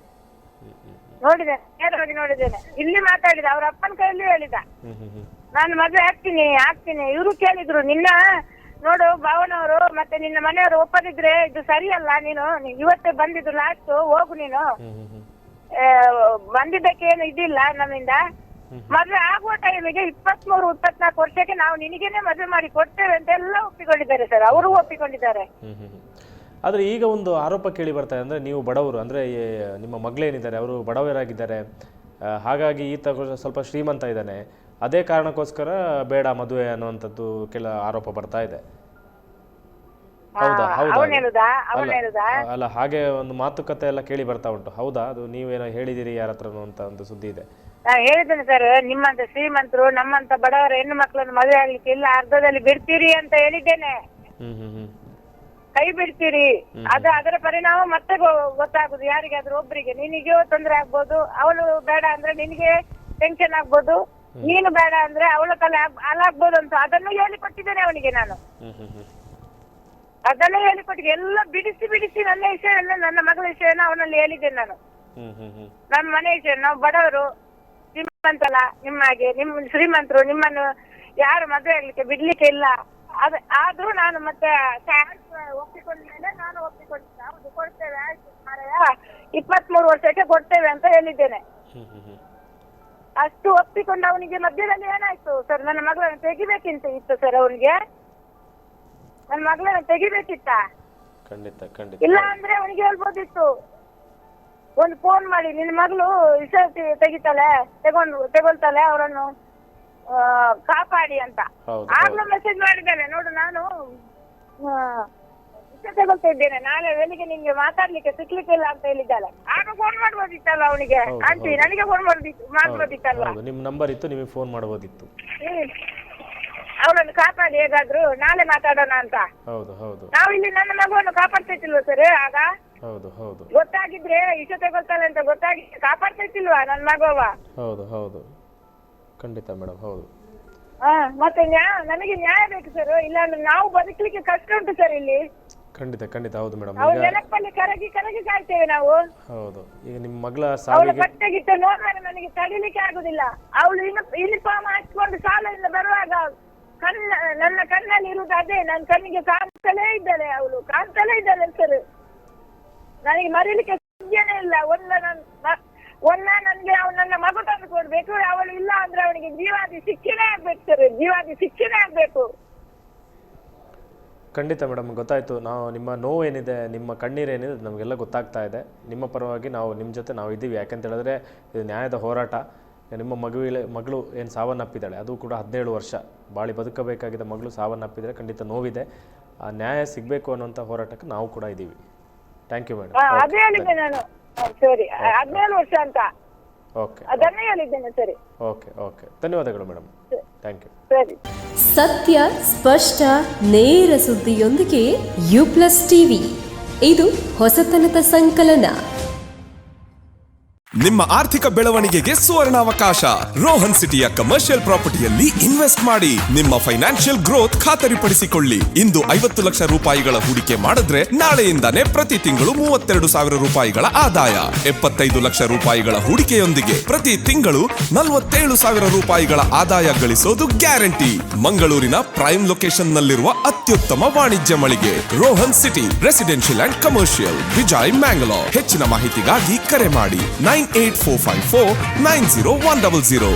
ನೋಡಿದ್ದೇನೆ ನೇರವಾಗಿ ನೋಡಿದ್ದೇನೆ. ಇಲ್ಲಿ ಮಾತಾಡಿದ ಅವ್ರ ಅಪ್ಪನ ಕೈಯಲ್ಲಿ ಹೇಳಿದ. ನಾನು ಮದುವೆ ಹಾಕ್ತೀನಿ ಹಾಕ್ತೀನಿ ಇವರು ಕೇಳಿದ್ರು ನಿನ್ನ ನೋಡು ಭಾವನವರು ಮತ್ತೆ ನಿನ್ನ ಮನೆಯವರು ಒಪ್ಪದಿದ್ರೆ ಇದು ಸರಿಯಲ್ಲ ನೀನು. ನೀ- ಇವತ್ತೇ ಬಂದಿದ್ದು ಲಾಸ್ಟ್ ಹೋಗು ನೀನು. ಹ್ಮ್ ಹ್ಮ್ ಹ್ಮ್. ಬಂದಿದ್ದಕ್ಕೆ ಏನು ಇದಿಲ್ಲ ನಮ್ಮಿಂದ. ಮದುವೆ ಆಗುವ ಟೈಮಿಗೆ ಇಪ್ಪತ್ಮೂರು ಇಪ್ಪತ್ನಾಲ್ಕು ವರ್ಷಕ್ಕೆ ನಾವು ನಿನಗೇನೆ ಮದುವೆ ಮಾಡಿ ಕೊಡ್ತೇವೆ ಅಂತ ಎಲ್ಲ ಒಪ್ಪಿಕೊಂಡಿದ್ದಾರೆ ಸರ್ ಅವರು ಒಪ್ಪಿಕೊಂಡಿದ್ದಾರೆ. ಆದ್ರೆ ಈಗ ಒಂದು ಆರೋಪ ಕೇಳಿ ಬರ್ತಾ ಇದೆ ಅಂದ್ರೆ ನೀವು ಬಡವರು ಅಂದ್ರೆ ನಿಮ್ಮ ಮಗಳೇನಿದ್ದಾರೆ ಅವರು ಬಡವರಾಗಿದ್ದಾರೆ. ಹಾಗಾಗಿ ಈತ ಸ್ವಲ್ಪ ಶ್ರೀಮಂತ ಇದ್ದಾನೆ. ಅದೇ ಕಾರಣಕ್ಕೋಸ್ಕರ ಬೇಡ ಮದುವೆ ಅನ್ನುವಂಥದ್ದು ಕೆಲ ಆರೋಪ ಬರ್ತಾ ಇದೆ. ಹೌದಾ? ಹೌದಾ? ಅವನ್ ಅದು? ಹೇಳುದಾ? ಅವನ್ ಅಲ್ಲ ಹೇಳುದಾ? ಅಲ್ಲ ಹಾಗೆ ಒಂದು ಮಾತುಕತೆ ಎಲ್ಲ ಕೇಳಿ ಬರ್ತಾ ಉಂಟು. ಹೌದಾ? ಅದು ನೀವೇನೋ ಹೇಳಿದಿರಿ ಯಾರ ಹತ್ರನೋ ಅಂತ ಒಂದು ಸುದ್ದಿ ಇದೆ. ನಾನು ಹೇಳಿದ್ದೇನೆ ಸರ್ ನಿಮ್ಮಂತ ಶ್ರೀಮಂತರು ನಮ್ಮಂತ ಬಡವರ ಹೆಣ್ಣು ಮಕ್ಕಳನ್ನು ಮದುವೆ ಆಗ್ಲಿಕ್ಕೆ ಇಲ್ಲ ಅರ್ಧದಲ್ಲಿ ಬಿಡ್ತೀರಿ ಅಂತ ಹೇಳಿದ್ದೇನೆ. ಹ್ಮ್ ಹ್ಮ್ ಹ್ಮ್. ಕೈ ಬಿಡ್ತೀರಿ. ಅದು ಅದರ ಪರಿಣಾಮ ಮತ್ತೆ ಗೊ- ಗೊತ್ತಾಗುದು. ಯಾರಿಗಾದ್ರೂ ಒಬ್ರಿಗೆ. ನಿನಗೆ ತೊಂದರೆ ಆಗ್ಬೋದು. ಅವಳು ಬೇಡ ಅಂದ್ರೆ ನಿನಗೆ ಟೆನ್ಷನ್ ಆಗ್ಬೋದು. ನೀನು ಬೇಡ ಅಂದ್ರೆ ಅವಳ ತಲೆ ಹಾಳಾಗ್ಬೋದು ಅಂತ ಅದನ್ನು ಹೇಳಿಕೊಟ್ಟಿದ್ದೇನೆ ಅವನಿಗೆ ನಾನು. ಹ್ಮ್ ಹ್ಮ್ ಹ್ಮ್. ಅದನ್ನು ಹೇಳಿಕೊಟ್ಟಿಗೆ. ಎಲ್ಲ ಬಿಡಿಸಿ ಬಿಡಿಸಿ ನನ್ನ ವಿಷಯ ನನ್ನ ಮಗಳ ವಿಷಯನ ಅವನಲ್ಲಿ ಹೇಳಿದ್ದೇನೆ ನಾನು. ಹ್ಮ್ ಹ್ಮ್ ಹ್ಮ್. ನಮ್ಮ ಮನೆ ವಿಷಯ ನಾವು ಬಡವರು. ಶ್ರೀಮಂತಲ್ಲ ನಿಮ್ಮ ಹಾಗೆ ನಿಮ್ ಶ್ರೀಮಂತರು ನಿಮ್ಮನ್ನು ಯಾರು ಮದುವೆ ಆಗ್ಲಿಕ್ಕೆ ಬಿಡ್ಲಿಕ್ಕೆ ಇಲ್ಲ. ಅದ ಆದ್ರೂ ನಾನು ಮತ್ತೆ ಒಪ್ಪಿಕೊಂಡ್ಮೇಲೆ ನಾನು ಒಪ್ಪಿಕೊಂಡಿದ್ದೆ. ಹೌದು ಕೊಡ್ತೇವೆ ಆಯ್ತು ಮಾರಾಯ. ಇಪ್ಪತ್ಮೂರು ವರ್ಷಕ್ಕೆ ಕೊಡ್ತೇವೆ ಅಂತ ಹೇಳಿದ್ದೇನೆ. ಹ್ಮ್ ಹ್ಮ್ ಹ್ಮ್. ಅಷ್ಟು ಒಪ್ಪಿಕೊಂಡು ಅವನಿಗೆ ಮಧ್ಯದಲ್ಲಿ ಏನಾಯ್ತು? ಸರ್ ನನ್ನ ಮಗಳನ್ನು ತೆಗಿಬೇಕಿಂತ ಇತ್ತು ಸರ್ ಅವನಿಗೆ. ನನ್ನ ಮಗಳನ್ನ ತೆಗಿಬೇಕಿತ್ತ? ಖಂಡಿತ ಖಂಡಿತ. ಇಲ್ಲ ಅಂದ್ರೆ ಅವನಿಗೆ ಹೇಳ್ಬೋದಿತ್ತು. ಒಂದು ಫೋನ್ ಮಾಡಿ ನಿನ್ ಮಗಳು ವಿಷ ತೆ- ತೆಗಿತಾಳೆ ತಗೊಂಡು ತಗೊಳ್ತಾಳೆ ಅವರನ್ನು ಆ, ಕಾಪಾಡಿ ಅಂತ. ಹೌದು ಆಗ್ಲೂ ಮೆಸೇಜ್ ಮಾಡಿದ್ದೇನೆ ನೋಡು ನಾನು ಆ, ವಿಷ ತಗೊಳ್ತಾ ಇದ್ದೇನೆ ನಾಳೆ ಬೆಳಿಗ್ಗೆ ನಿಂಗೆ ಮಾತಾಡ್ಲಿಕ್ಕೆ ಸಿಕ್ಲಿಕ್ಕಿಲ್ಲ ಅಂತ ಹೇಳಿದ್ದಾಳೆ. ಆಗ ಫೋನ್ ಮಾಡ್ಬೋದಿತ್ತಲ್ಲ ಅವನಿಗೆ? ಹೌದು, ಆಂಟಿ ಹೌದು. ನನಗೆ ಫೋನ್ ಮಾಡ್ಬೋದಿತ್ತು ಮಾಡ್ಬೋದಿತ್ತಲ್ವಾ? ಹೌದು ನಿಮ್ಮ ನಂಬರ್ ಇತ್ತು ನಿಮಗೆ ಫೋನ್ ಮಾಡ್ಬೋದಿತ್ತು. ಹ್ಮ್. ಅವಳನ್ನು ಕಾಪಾಡಿ ಹೇಗಾದ್ರು ನಾಳೆ ಮಾತಾಡೋಣ ಅಂತ. ಹೌದು ಹೌದು. ನಾವು ಇಲ್ಲಿ ನನ್ನ ಮಗುವನ್ನು ಕಾಪಾಡ್ತಿತ್ತಿಲ್ವ ಸರ್ ಆಗ? ಹೌದು ಹೌದು. ಗೊತ್ತಾಗಿದ್ರೆ ಇಷ್ಟ ತಗೊಳ್ತಾಳೆ ಅಂತ ಗೊತ್ತಾಗಿ ಕಾಪಾಡ್ತಿತ್ತಿಲ್ವಾ ನನ್ನ ಮಗುವ? ಹೌದು ಹೌದು. ಖಂಡಿತ ಮೇಡಮ್ ಹೌದು. ಹಾ ಮತ್ತೆ ನ್ಯಾಯ ನನಗೆ ನ್ಯಾಯ ಬೇಕು ಸರ್ ಇಲ್ಲಾಂದ್ರೆ ನಾವು ಬದುಕಲಿಕ್ಕೆ ಕಷ್ಟ ಉಂಟು ಸರ್ ಇಲ್ಲಿ. ಖಂಡಿತ ಖಂಡಿತ. ಹೌದು ಮೇಡಮ್ ಅವ್ರ ಈಗ ನೆನಪಲ್ಲಿ ಕರಗಿ ಕರಗಿ ಕಾಯ್ತೇವೆ ನಾವು. ಹೌದು. ಈಗ ನಿಮ್ಮ ಮಗಳ ಅವಳ ಸಾವಿಗೆ ಬಟ್ಟೆಗಿಟ್ಟು ನೋಡಿದ್ರೆ ನನಗೆ ತಡಿಲಿಕ್ಕೆ ಆಗುದಿಲ್ಲ. ಅವಳು ಯೂನಿಫಾರ್ಮ್ ಹಾಕಿಕೊಂಡು ಶಾಲೆಯಿಂದ ಬರುವಾಗ ಕಣ್ಣ, ನನ್ನ ಕಣ್ಣಲ್ಲಿ ಇರುವುದು ಅದೇ. ನನ್ನ ಕಣ್ಣಿಗೆ ಕಾಣ್ತಲೇ ಇದ್ದಾಳೆ ಅವಳು. ಕಾಣ್ತಲೇ ಇದ್ದಾಳೆ ಸರ್. ನನಗೆ ಮರೀಲಿಕ್ಕೆ ಸಾಧ್ಯನೇ ಇಲ್ಲ. ಒಂದ ನನ್ ಒಂದ ನನ್ಗೆ ಅವ್ನು ನನ್ನ ಮಗು ತಂದು ಕೊಡ್ಬೇಕು. ಅವಳು ಇಲ್ಲ ಅಂದ್ರೆ ಅವನಿಗೆ ಜೀವಾದಿ ಶಿಕ್ಷಣೆ ಆಗ್ಬೇಕು ಸರ್. ಜೀವಾದಿ ಶಿಕ್ಷಣೆ ಆಗ್ಬೇಕು. ಖಂಡಿತ ಮೇಡಮ್, ಗೊತ್ತಾಯ್ತು. ನಾವು ನಿಮ್ಮ ನೋವು ಏನಿದೆ ನಿಮ್ಮ ಕಣ್ಣೀರೇನಿದೆ, ಅದು ನಮಗೆಲ್ಲ ಗೊತ್ತಾಗ್ತಾ ಇದೆ. ನಿಮ್ಮ ಪರವಾಗಿ ನಾವು ನಿಮ್ಮ ಜೊತೆ ನಾವು ಇದ್ದೀವಿ. ಯಾಕೆಂತ ಹೇಳಿದ್ರೆ, ಇದು ನ್ಯಾಯದ ಹೋರಾಟ. ನಿಮ್ಮ ಮಗುವಿಲೆ, ಮಗಳು ಏನು ಸಾವನ್ನಪ್ಪಿದ್ದಾಳೆ? ಅದು ಕೂಡ ಹದಿನೇಳು ವರ್ಷ. ಬಾಳಿ ಬದುಕಬೇಕಾಗಿದ್ದ ಮಗಳು ಸಾವನ್ನಪ್ಪಿದ್ರೆ ಖಂಡಿತ ನೋವಿದೆ. ಆ ನ್ಯಾಯ ಸಿಗಬೇಕು ಅನ್ನುವಂಥ ಹೋರಾಟಕ್ಕೆ ನಾವು ಕೂಡ ಇದ್ದೀವಿ ಥ್ಯಾಂಕ್ ಯು ಮೇಡಮ್ ಅದೇ ಹೇಳಿದ್ದೆ ನಾನು. ಹಾ, ಸರಿ. ಹದಿನೇಳು ವರ್ಷ ಅಂತ. ಓಕೆ ಅದನ್ನೇ ಹೇಳಿದ್ದೇನೆ ಸರಿ. ಓಕೆ ಓಕೆ ಧನ್ಯವಾದಗಳು ಮೇಡಮ್ ಥ್ಯಾಂಕ್ ಯು ಸರಿ. ಸತ್ಯ ಸ್ಪಷ್ಟ ನೇರ ಸುದ್ದಿಯೊಂದಿಗೆ ಯು ಪ್ಲಸ್ ಟಿವಿ ಇದು ಹೊಸತನದ ಸಂಕಲನ. ನಿಮ್ಮ ಆರ್ಥಿಕ ಬೆಳವಣಿಗೆಗೆ ಸುವರ್ಣಾವಕಾಶ. ರೋಹನ್ ಸಿಟಿಯ ಕಮರ್ಷಿಯಲ್ ಪ್ರಾಪರ್ಟಿಯಲ್ಲಿ ಇನ್ವೆಸ್ಟ್ ಮಾಡಿ. ನಿಮ್ಮ ಫೈನಾನ್ಷಿಯಲ್ ಗ್ರೋತ್ ಖಾತರಿಪಡಿಸಿಕೊಳ್ಳಿ. ಇಂದು ಐವತ್ತು ಲಕ್ಷ ರೂಪಾಯಿಗಳ ಹೂಡಿಕೆ ಮಾಡಿದ್ರೆ ನಾಳೆಯಿಂದಾನೇ ಪ್ರತಿ ತಿಂಗಳು ಮೂವತ್ತೆರಡು ಸಾವಿರ ರೂಪಾಯಿಗಳ ಆದಾಯ. ಎಪ್ಪತ್ತೈದು ಲಕ್ಷ ರೂಪಾಯಿಗಳ ಹೂಡಿಕೆಯೊಂದಿಗೆ ಪ್ರತಿ ತಿಂಗಳು ನಲವತ್ತೇಳು ಸಾವಿರ ರೂಪಾಯಿಗಳ ಆದಾಯ ಗಳಿಸೋದು ಗ್ಯಾರಂಟಿ. ಮಂಗಳೂರಿನ ಪ್ರೈಮ್ ಲೊಕೇಶನ್ ನಲ್ಲಿರುವ ಅತ್ಯುತ್ತಮ ವಾಣಿಜ್ಯ ಮಳಿಗೆ, Rohan city residential and commercial Vijay Mangalore ಹೆಚ್ಚಿನ ಮಾಹಿತಿಗಾಗಿ ಕರೆ ಮಾಡಿ nine eight four five four nine zero one double zero